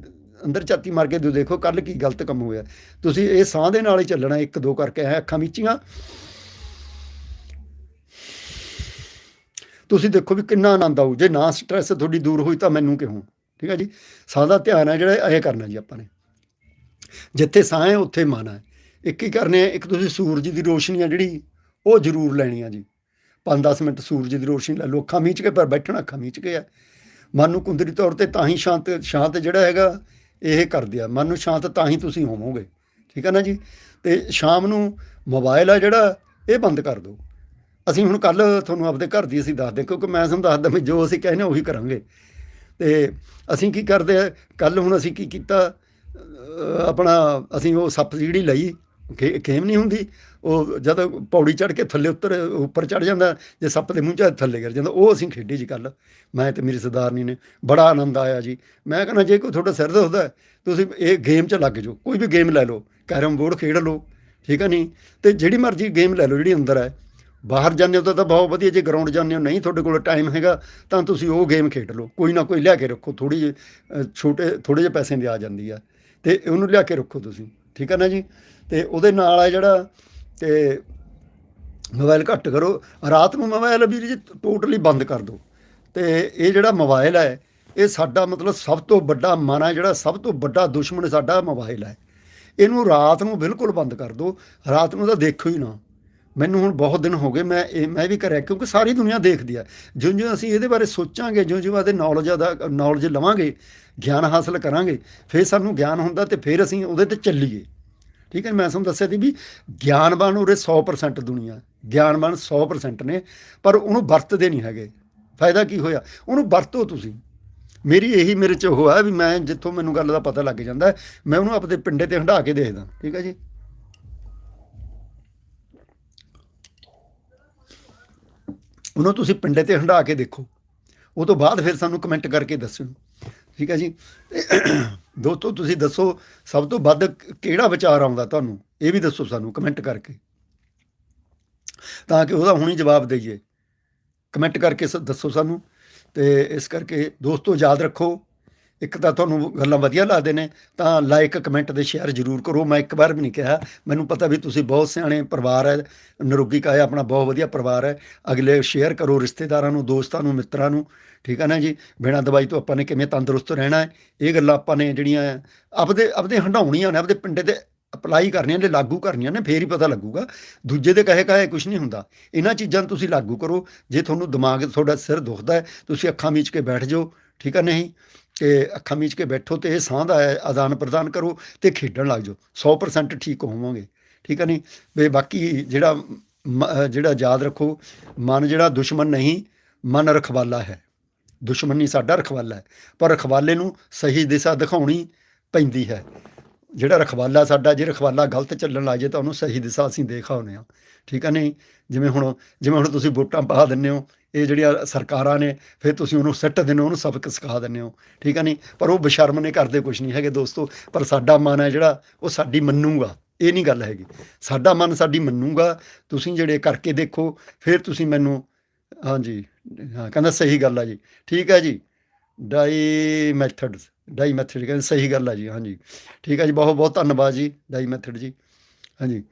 ਅੰਦਰ ਝਾਤੀ ਮਾਰ ਕੇ ਦੋ ਦੇਖੋ ਕੱਲ ਕੀ ਗਲਤ ਕੰਮ ਹੋਇਆ। ਤੁਸੀਂ ਇਹ ਸਾਹ ਦੇ ਨਾਲ ਹੀ ਚੱਲਣਾ, ਇੱਕ ਦੋ ਕਰਕੇ ਐ ਅੱਖਾਂ ਮੀਚੀਆਂ। ਤੁਸੀਂ ਦੇਖੋ ਵੀ ਕਿੰਨਾ ਆਨੰਦ ਆਊ। ਜੇ ਨਾ ਸਟ੍ਰੈਸ ਤੁਹਾਡੀ ਦੂਰ ਹੋਈ ਤਾਂ ਮੈਨੂੰ ਕਿਉਂ? ਠੀਕ ਹੈ ਜੀ? ਸਾਹ ਦਾ ਧਿਆਨ ਹੈ ਜਿਹੜਾ, ਇਹ ਕਰਨਾ ਜੀ ਆਪਾਂ ਨੇ। ਜਿੱਥੇ ਸਾਹ ਹੈ, ਉੱਥੇ ਮਨ ਹੈ ਇੱਕ ਹੀ ਕਰਨੇ ਇੱਕ ਤੁਸੀਂ ਸੂਰਜ ਦੀ ਰੋਸ਼ਨੀ ਆ ਜਿਹੜੀ, ਉਹ ਜ਼ਰੂਰ ਲੈਣੀ ਆ ਜੀ। 5-10 ਮਿੰਟ ਸੂਰਜ ਦੀ ਰੋਸ਼ਨੀ ਲੈ ਲਓ, ਅੱਖਾਂ ਮੀਚ ਕੇ, ਪਰ ਬੈਠਣਾ ਅੱਖਾਂ ਮੀਚ ਕੇ ਆ। ਮਨ ਨੂੰ ਕੁੰਦਰੀ ਤੌਰ ਤੇ ਤਾਂ ਹੀ ਸ਼ਾਂਤ ਸ਼ਾਂਤ ਜਿਹੜਾ ਹੈਗਾ, ਇਹ ਕਰਦੇ ਆ। ਮਨ ਨੂੰ ਸ਼ਾਂਤ ਤਾਂ ਹੀ ਤੁਸੀਂ ਹੋਵੋਗੇ। ਠੀਕ ਹੈ ਨਾ ਜੀ? ਤੇ ਸ਼ਾਮ ਨੂੰ ਮੋਬਾਈਲ ਆ ਜਿਹੜਾ, ਇਹ ਬੰਦ ਕਰ ਦਿਓ। ਅਸੀਂ ਹੁਣ ਕੱਲ ਤੁਹਾਨੂੰ ਆਪਦੇ ਘਰ ਦੀ ਅਸੀਂ ਦੱਸਦੇ ਕਿਉਂਕਿ ਮੈਂ ਤੁਹਾਨੂੰ ਦੱਸਦਾ ਵੀ ਜੋ ਅਸੀਂ ਕਹਿੰਦੇ ਉਹੀ ਕਰਾਂਗੇ। ਤੇ ਅਸੀਂ ਕੀ ਕਰਦੇ ਆ ਕੱਲ ਹੁਣ ਅਸੀਂ ਕੀ ਕੀਤਾ ਆਪਣਾ ਅਸੀਂ ਉਹ ਸੱਪ ਜਿਹੜੀ ਲਈ, ਖੇ- ਖੇਮ ਨਹੀਂ ਹੁੰਦੀ, ਉਹ ਜਦ ਪੌੜੀ ਚੜ ਕੇ ਥੱਲੇ ਉੱਤਰ, ਉੱਪਰ ਚੜ ਜਾਂਦਾ, ਜੇ ਸੱਪ ਦੇ ਮੂੰਹ ਚ ਥੱਲੇ ਗਿਰ ਜਾਂਦਾ, ਉਹ ਅਸੀਂ ਖੇਡੀ ਜੀ ਕੱਲ ਮੈਂ ਤੇ ਮੇਰੀ ਸਰਦਾਰਨੀ ਨੇ ਬੜਾ ਆਨੰਦ ਆਇਆ ਜੀ। ਮੈਂ ਕਹਿੰਦਾ, ਜੇ ਕੋਈ ਤੁਹਾਡਾ ਸਿਰ ਦੁਖਦਾ, ਤੁਸੀਂ ਇਹ ਗੇਮ 'ਚ ਲੱਗ ਜਾਓ, ਕੋਈ ਵੀ ਗੇਮ ਲੈ ਲਓ, ਕੈਰਮ ਬੋਰਡ ਖੇਡ ਲਓ, ਠੀਕ ਹੈ ਨਹੀਂ ਤੇ ਜਿਹੜੀ ਮਰਜ਼ੀ ਗੇਮ ਲੈ ਲਓ, ਜਿਹੜੀ ਅੰਦਰ ਹੈ ਬਾਹਰ ਜਾਂਦੇ ਹੋ ਤਾਂ ਬਹੁਤ ਵਧੀਆ, ਜੇ ਗਰਾਊਂਡ ਜਾਂਦੇ ਹੋ ਨਹੀਂ ਤੁਹਾਡੇ ਕੋਲ ਟਾਈਮ ਹੈਗਾ, ਤਾਂ ਤੁਸੀਂ ਉਹ ਗੇਮ ਖੇਡ ਲਓ। ਕੋਈ ਨਾ ਕੋਈ ਲਿਆ ਕੇ ਰੱਖੋ ਥੋੜੀ ਜਿਹੀ ਛੋਟੇ ਥੋੜੇ ਜਿਹੇ ਪੈਸੇ ਦੀ ਆ ਜਾਂਦੀ ਆ। ਤੇ ਉਹਨੂੰ ਲਿਆ ਕੇ ਰੱਖੋ ਤੁਸੀਂ, ਠੀਕ ਹੈ ਨਾ ਜੀ? ਤੇ ਉਹਦੇ ਨਾਲ ਆ ਜਿਹੜਾ, ਤੇ ਮੋਬਾਈਲ ਘੱਟ ਕਰੋ। ਰਾਤ ਨੂੰ ਮੋਬਾਈਲ ਵੀਰ ਜੀ ਟੋਟਲੀ ਬੰਦ ਕਰ ਦਿਓ। ਤੇ ਇਹ ਜਿਹੜਾ ਮੋਬਾਈਲ ਹੈ ਇਹ ਸਾਡਾ ਮਤਲਬ ਸਭ ਤੋਂ ਵੱਡਾ ਮਨ ਹੈ ਜਿਹੜਾ ਸਭ ਤੋਂ ਵੱਡਾ ਦੁਸ਼ਮਣ ਸਾਡਾ ਮੋਬਾਈਲ ਹੈ ਇਹਨੂੰ ਰਾਤ ਨੂੰ ਬਿਲਕੁਲ ਬੰਦ ਕਰ ਦਿਓ। ਰਾਤ ਨੂੰ ਤਾਂ ਦੇਖੋ ਹੀ ਨਾ। ਮੈਨੂੰ ਹੁਣ ਬਹੁਤ ਦਿਨ ਹੋ ਗਏ, ਮੈਂ ਇਹ, ਮੈਂ ਵੀ ਕਰਿਆ ਕਿਉਂਕਿ ਸਾਰੀ ਦੁਨੀਆ ਦੇਖਦੀ ਆ। ਜਿਉਂ ਜਿਉਂ ਅਸੀਂ ਇਹਦੇ ਬਾਰੇ ਸੋਚਾਂਗੇ ਜਿਉਂ ਜਿਉਂ ਇਹਦੇ ਨੌਲੇਜ ਦਾ ਨੌਲੇਜ ਲਵਾਂਗੇ, ਗਿਆਨ ਹਾਸਲ ਕਰਾਂਗੇ, ਫਿਰ ਸਾਨੂੰ ਗਿਆਨ ਹੁੰਦਾ ਤੇ ਫਿਰ ਅਸੀਂ ਉਹਦੇ ਤੇ ਚੱਲੀਏ। ਠੀਕ ਹੈ ਮੈਂ ਤੁਹਾਨੂੰ ਦੱਸਿਆ ਸੀ ਵੀ ਗਿਆਨਵਾਨ ਉਰੇ 100% ਦੁਨੀਆ, ਗਿਆਨਵਾਨ 100% ਨੇ, ਪਰ ਉਹਨੂੰ ਵਰਤਦੇ ਨਹੀਂ ਹੈਗੇ। ਫਾਇਦਾ ਕੀ ਹੋਇਆ? ਉਹਨੂੰ ਵਰਤੋ ਤੁਸੀਂ। ਮੇਰੀ ਇਹੀ, ਮੇਰੇ ਚ ਉਹ ਹੈ ਵੀ ਮੈਂ ਜਿੱਥੋਂ ਮੈਨੂੰ ਗੱਲ ਦਾ ਪਤਾ ਲੱਗ ਜਾਂਦਾ, ਮੈਂ ਉਹਨੂੰ ਆਪਣੇ ਪਿੰਡੇ ਤੇ ਹੰਢਾ ਕੇ ਦੇਖਦਾ। ਠੀਕ ਹੈ ਜੀ? ਉਹਨੂੰ ਤੁਸੀਂ ਪਿੰਡੇ ਤੇ ਹੰਢਾ ਕੇ ਦੇਖੋ। ਉਹ ਤੋਂ ਬਾਅਦ ਫਿਰ ਸਾਨੂੰ ਕਮੈਂਟ ਕਰਕੇ ਦੱਸਿਓ ਠੀਕ ਹੈ ਜੀ? ਤੇ ਦੋਸਤੋ, ਤੁਸੀਂ ਦੱਸੋ, ਸਭ ਤੋਂ ਵੱਧ ਕਿਹੜਾ ਵਿਚਾਰ ਆਉਂਦਾ ਤੁਹਾਨੂੰ? ਇਹ ਵੀ ਦੱਸੋ ਸਾਨੂੰ ਕਮੈਂਟ ਕਰਕੇ। ਤਾਂ ਕਿ ਉਹਦਾ ਹੁਣੀ ਜਵਾਬ ਦਈਏ। ਕਮੈਂਟ ਕਰਕੇ ਸ- ਦੱਸੋ ਸਾਨੂੰ। ਤੇ ਇਸ ਕਰਕੇ ਦੋਸਤੋ, ਯਾਦ ਰੱਖੋ। ਇੱਕ ਤਾਂ ਤੁਹਾਨੂੰ ਗੱਲਾਂ ਵਧੀਆ ਲੱਗਦੇ ਨੇ, ਤਾਂ ਲਾਈਕ ਕਮੈਂਟ ਤੇ ਸ਼ੇਅਰ ਜ਼ਰੂਰ ਕਰੋ। ਮੈਂ ਇੱਕ ਵਾਰ ਵੀ ਨਹੀਂ ਕਿਹਾ, ਮੈਨੂੰ ਪਤਾ ਵੀ ਤੁਸੀਂ ਬਹੁਤ ਸਿਆਣੇ ਪਰਿਵਾਰ ਹੈ, ਨਰੋਗੀ ਕਾਇਆ ਆਪਣਾ ਬਹੁਤ ਵਧੀਆ ਪਰਿਵਾਰ ਹੈ। ਅਗਲੇ ਸ਼ੇਅਰ ਕਰੋ ਰਿਸ਼ਤੇਦਾਰਾਂ ਨੂੰ, ਦੋਸਤਾਂ ਨੂੰ, ਮਿੱਤਰਾਂ ਨੂੰ, ਠੀਕ ਹੈ ਨਾ ਜੀ? ਬਿਨਾਂ ਦਵਾਈ ਤੋਂ ਆਪਾਂ ਨੇ ਕਿਵੇਂ ਤੰਦਰੁਸਤ ਰਹਿਣਾ ਹੈ? ਇਹ ਗੱਲਾਂ ਆਪਾਂ ਨੇ ਜਿਹੜੀਆਂ ਆਪਦੇ ਆਪਦੇ ਹੰਡਾਉਣੀਆਂ ਨੇ, ਆਪਦੇ ਪਿੰਡੇ ਤੇ ਅਪਲਾਈ ਕਰਨੀਆਂ ਨੇ, ਲਾਗੂ ਕਰਨੀਆਂ ਨੇ, ਫੇਰ ਹੀ ਪਤਾ ਲੱਗੂਗਾ। ਦੂਜੇ ਦੇ ਕਹੇ ਕਹੇ ਕੁਝ ਨਹੀਂ ਹੁੰਦਾ। ਇਹਨਾਂ ਚੀਜ਼ਾਂ ਨੂੰ ਤੁਸੀਂ ਲਾਗੂ ਕਰੋ। ਜੇ ਤੁਹਾਨੂੰ ਦਿਮਾਗ, ਤੁਹਾਡਾ ਸਿਰ ਦੁਖਦਾ ਹੈ, ਤੁਸੀਂ ਅੱਖਾਂ ਮੀਚ ਕੇ ਬੈਠ ਜਾਓ, ਠੀਕ ਹੈ ਨਹੀਂ? ਤੇ ਅੱਖਾਂ ਮੀਚ ਕੇ ਬੈਠੋ ਤੇ ਇਹ ਸਾਹ ਦਾ ਆਦਾਨ ਪ੍ਰਦਾਨ ਕਰੋ ਤੇ ਖੇਡਣ ਲੱਗ ਜਾਓ। 100% ਠੀਕ ਹੋਵੋਗੇ, ਠੀਕ ਹੈ ਨਹੀਂ? ਵੀ ਬਾਕੀ ਜਿਹੜਾ ਮ- ਜਿਹੜਾ ਯਾਦ ਰੱਖੋ, ਮਨ ਜਿਹੜਾ ਦੁਸ਼ਮਣ ਨਹੀਂ, ਮਨ ਰਖਵਾਲਾ ਹੈ। ਦੁਸ਼ਮਣ ਨਹੀਂ ਸਾਡਾ, ਰਖਵਾਲਾ ਹੈ। ਪਰ ਰਖਵਾਲੇ ਨੂੰ ਸਹੀ ਦਿਸ਼ਾ ਦਿਖਾਉਣੀ ਪੈਂਦੀ ਹੈ। ਜਿਹੜਾ ਰਖਵਾਲਾ ਸਾਡਾ, ਜੇ ਰਖਵਾਲਾ ਗਲਤ ਚੱਲਣ ਲੱਗ ਜੇ ਤਾਂ ਉਹਨੂੰ ਸਹੀ ਦਿਸ਼ਾ ਅਸੀਂ ਦੇਖਾ ਹੁੰਦੇ ਹਾਂ ਠੀਕ ਹੈ ਨਹੀਂ? ਜਿਵੇਂ ਹੁਣ ਜਿਵੇਂ ਹੁਣ ਤੁਸੀਂ ਵੋਟਾਂ ਪਾ ਦਿੰਦੇ ਹੋ ਇਹ ਜਿਹੜੀਆਂ ਸਰਕਾਰਾਂ ਨੇ, ਫਿਰ ਤੁਸੀਂ ਉਹਨੂੰ ਸਿੱਟ ਦਿੰਦੇ ਹੋ, ਉਹਨੂੰ ਸਬਕ ਸਿਖਾ ਦਿੰਦੇ ਹੋ। ਠੀਕ ਹੈ ਨਹੀਂ ਪਰ ਉਹ ਬਸ਼ਰਮ ਨੇ ਕਰਦੇ ਕੁਝ ਨਹੀਂ ਹੈਗੇ ਦੋਸਤੋ। ਪਰ ਸਾਡਾ ਮਨ ਹੈ ਜਿਹੜਾ, ਉਹ ਸਾਡੀ ਮੰਨੂਗਾ। ਇਹ ਨਹੀਂ ਗੱਲ ਹੈਗੀ। ਸਾਡਾ ਮਨ ਸਾਡੀ ਮੰਨੂਗਾ। ਤੁਸੀਂ ਜਿਹੜੇ ਕਰਕੇ ਦੇਖੋ, ਫਿਰ ਤੁਸੀਂ ਮੈਨੂੰ, ਹਾਂਜੀ, ਹਾਂ, ਕਹਿੰਦਾ ਸਹੀ ਗੱਲ ਆ ਜੀ। ਠੀਕ ਹੈ ਜੀ? ਡਾਈ ਮੈਥਡਸ, ਡਾਈ ਮੈਥਡ, ਕਹਿੰਦੇ ਸਹੀ ਗੱਲ ਆ ਜੀ, ਹਾਂਜੀ। ਠੀਕ ਹੈ ਜੀ ਬਹੁਤ ਬਹੁਤ ਧੰਨਵਾਦ ਜੀ, ਡਾਈ ਮੈਥਡ ਜੀ, ਹਾਂਜੀ।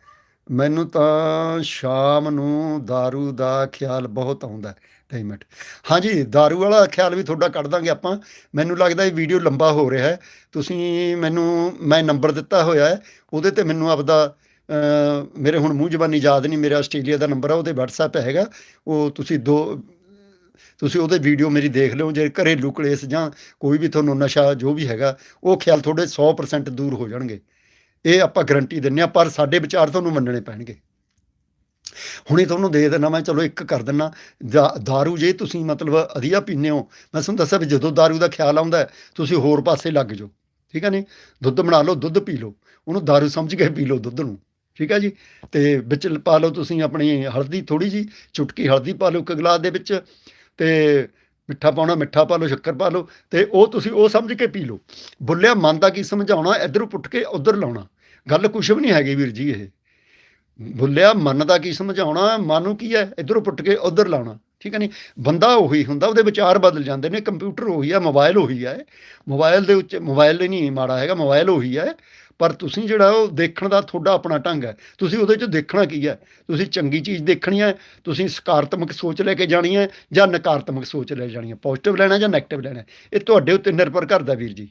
ਮੈਨੂੰ ਤਾਂ ਸ਼ਾਮ ਨੂੰ दारू ਦਾ ਖਿਆਲ ਬਹੁਤ ਆਉਂਦਾ ਹੈ ਡਾਈ ਮੈਥਡ ਹਾਂਜੀ दारू ਵਾਲਾ ਖਿਆਲ ਵੀ ਤੁਹਾਡਾ ਕੱਢ ਦਾਂਗੇ ਆਪਾਂ ਮੈਨੂੰ ਲੱਗਦਾ ਇਹ ਵੀਡੀਓ ਲੰਬਾ ਹੋ ਰਿਹਾ ਹੈ ਤੁਸੀਂ ਮੈਨੂੰ ਮੈਂ ਨੰਬਰ ਦਿੱਤਾ ਹੋਇਆ ਹੈ ਉਹਦੇ ਤੇ ਮੈਨੂੰ ਆਪਦਾ ਅ, ਮੇਰੇ ਹੁਣ ਮੂੰਹ ਜ਼ਬਾਨੀ ਯਾਦ ਨਹੀਂ ਮੇਰਾ ਆਸਟ੍ਰੇਲੀਆ ਦਾ ਨੰਬਰ ਆ ਉਹਦੇ WhatsApp ਹੈਗਾ ਉਹ ਤੁਸੀਂ ਦੋ ਤੁਸੀਂ ਉਹਦੇ ਵੀਡੀਓ ਮੇਰੀ ਦੇਖ ਲਿਓ ਜੇ ਘਰੇਲੂ ਕਲੇਸ਼ ਜਾਂ ਕੋਈ ਵੀ ਤੁਹਾਨੂੰ ਨਸ਼ਾ ਜੋ ਵੀ ਹੈਗਾ ਉਹ ਖਿਆਲ ਤੁਹਾਡੇ 100% ਦੂਰ ਹੋ ਜਾਣਗੇ ਇਹ ਆਪਾਂ ਗਰੰਟੀ ਦਿੰਨੇ ਆ ਪਰ ਸਾਡੇ ਵਿਚਾਰ ਤੁਹਾਨੂੰ ਮੰਨਣੇ ਪੈਣਗੇ ਹੁਣੇ ਤੁਹਾਨੂੰ ਦੇ ਦੇਣਾ ਮੈਂ ਚਲੋ ਇੱਕ ਕਰ ਦਿੰਨਾ ਦਾ- दारू ਜੇ ਤੁਸੀਂ ਮਤਲਬ ਅਧੀਆ ਪੀਂਦੇ ਹੋ ਮੈਂ ਤੁਹਾਨੂੰ ਦੱਸਿਆ ਵੀ ਜਦੋਂ दारू ਦਾ ਖਿਆਲ ਆਉਂਦਾ ਹੈ, ਤੁਸੀਂ ਹੋਰ ਪਾਸੇ ਲੱਗ ਜਾਓ ਠੀਕ ਹੈ ਨਹੀਂ ਦੁੱਧ ਬਣਾ ਲਓ ਦੁੱਧ ਪੀ ਲਓ ਉਹਨੂੰ दारू ਸਮਝ ਕੇ ਪੀ ਲਓ ਦੁੱਧ ਨੂੰ ਠੀਕ ਹੈ ਜੀ ਤੇ ਵਿੱਚ ਪਾ ਲਓ ਤੁਸੀਂ ਆਪਣੀ ਹਲਦੀ ਥੋੜੀ ਜੀ ਚੁਟਕੀ ਹਲਦੀ ਪਾ ਲਓ ਇੱਕ ਗਲਾਸ ਦੇ ਵਿੱਚ ਤੇ ਮਿੱਠਾ ਪਾਉਣਾ ਮਿੱਠਾ ਪਾ ਲਓ ਸ਼ੱਕਰ ਪਾ ਲਓ ਤੇ ਉਹ ਤੁਸੀਂ ਉਹ ਸਮਝ ਕੇ ਪੀ ਲਓ ਬੁੱਲਿਆ ਮਨ ਦਾ ਕੀ ਸਮਝਾਉਣਾ ਇਧਰੋਂ ਪੁੱਟ ਕੇ ਉਧਰ ਲਾਉਣਾ ਗੱਲ ਕੁਛ ਵੀ ਨਹੀਂ ਹੈਗੀ ਵੀਰ ਜੀ ਇਹ। ਬੁੱਲਿਆ ਮਨ ਦਾ ਕੀ ਸਮਝਾਉਣਾ, ਮਨ ਨੂੰ ਕੀ ਹੈ? ਇਧਰੋਂ ਪੁੱਟ ਕੇ ਉਧਰ ਲਾਉਣਾ, ਠੀਕ ਹੈ ਨਹੀਂ ਬੰਦਾ ਉਹੀ ਹੁੰਦਾ, ਉਹਦੇ ਵਿਚਾਰ ਬਦਲ ਜਾਂਦੇ ਨੇ, ਕੰਪਿਊਟਰ ਉਹੀ ਹੈ, ਮੋਬਾਈਲ ਉਹੀ ਹੈ। ਮੋਬਾਈਲ ਦੇ ਉੱਚ, ਮੋਬਾਈਲ ਹੀ ਨਹੀਂ ਮਾੜਾ ਹੈਗਾ, ਮੋਬਾਈਲ ਉਹੀ ਹੈ। ਪਰ ਤੁਸੀਂ ਜਿਹੜਾ ਉਹ ਦੇਖਣ ਦਾ ਤੁਹਾਡਾ ਆਪਣਾ ਢੰਗ ਹੈ। ਤੁਸੀਂ ਉਹਦੇ 'ਚ ਦੇਖਣਾ ਕੀ ਹੈ? ਤੁਸੀਂ ਚੰਗੀ ਚੀਜ਼ ਦੇਖਣੀ ਹੈ, ਤੁਸੀਂ ਸਕਾਰਾਤਮਕ ਸੋਚ ਲੈ ਕੇ ਜਾਣੀ ਹੈ ਜਾਂ ਨਕਾਰਾਤਮਕ ਸੋਚ ਲੈ ਜਾਣੀ ਹੈ? ਪੋਜ਼ਿਟਿਵ ਲੈਣਾ ਜਾਂ ਨੈਗੇਟਿਵ ਲੈਣਾ ਇਹ ਤੁਹਾਡੇ ਉੱਤੇ ਨਿਰਭਰ ਕਰਦਾ ਵੀਰ ਜੀ,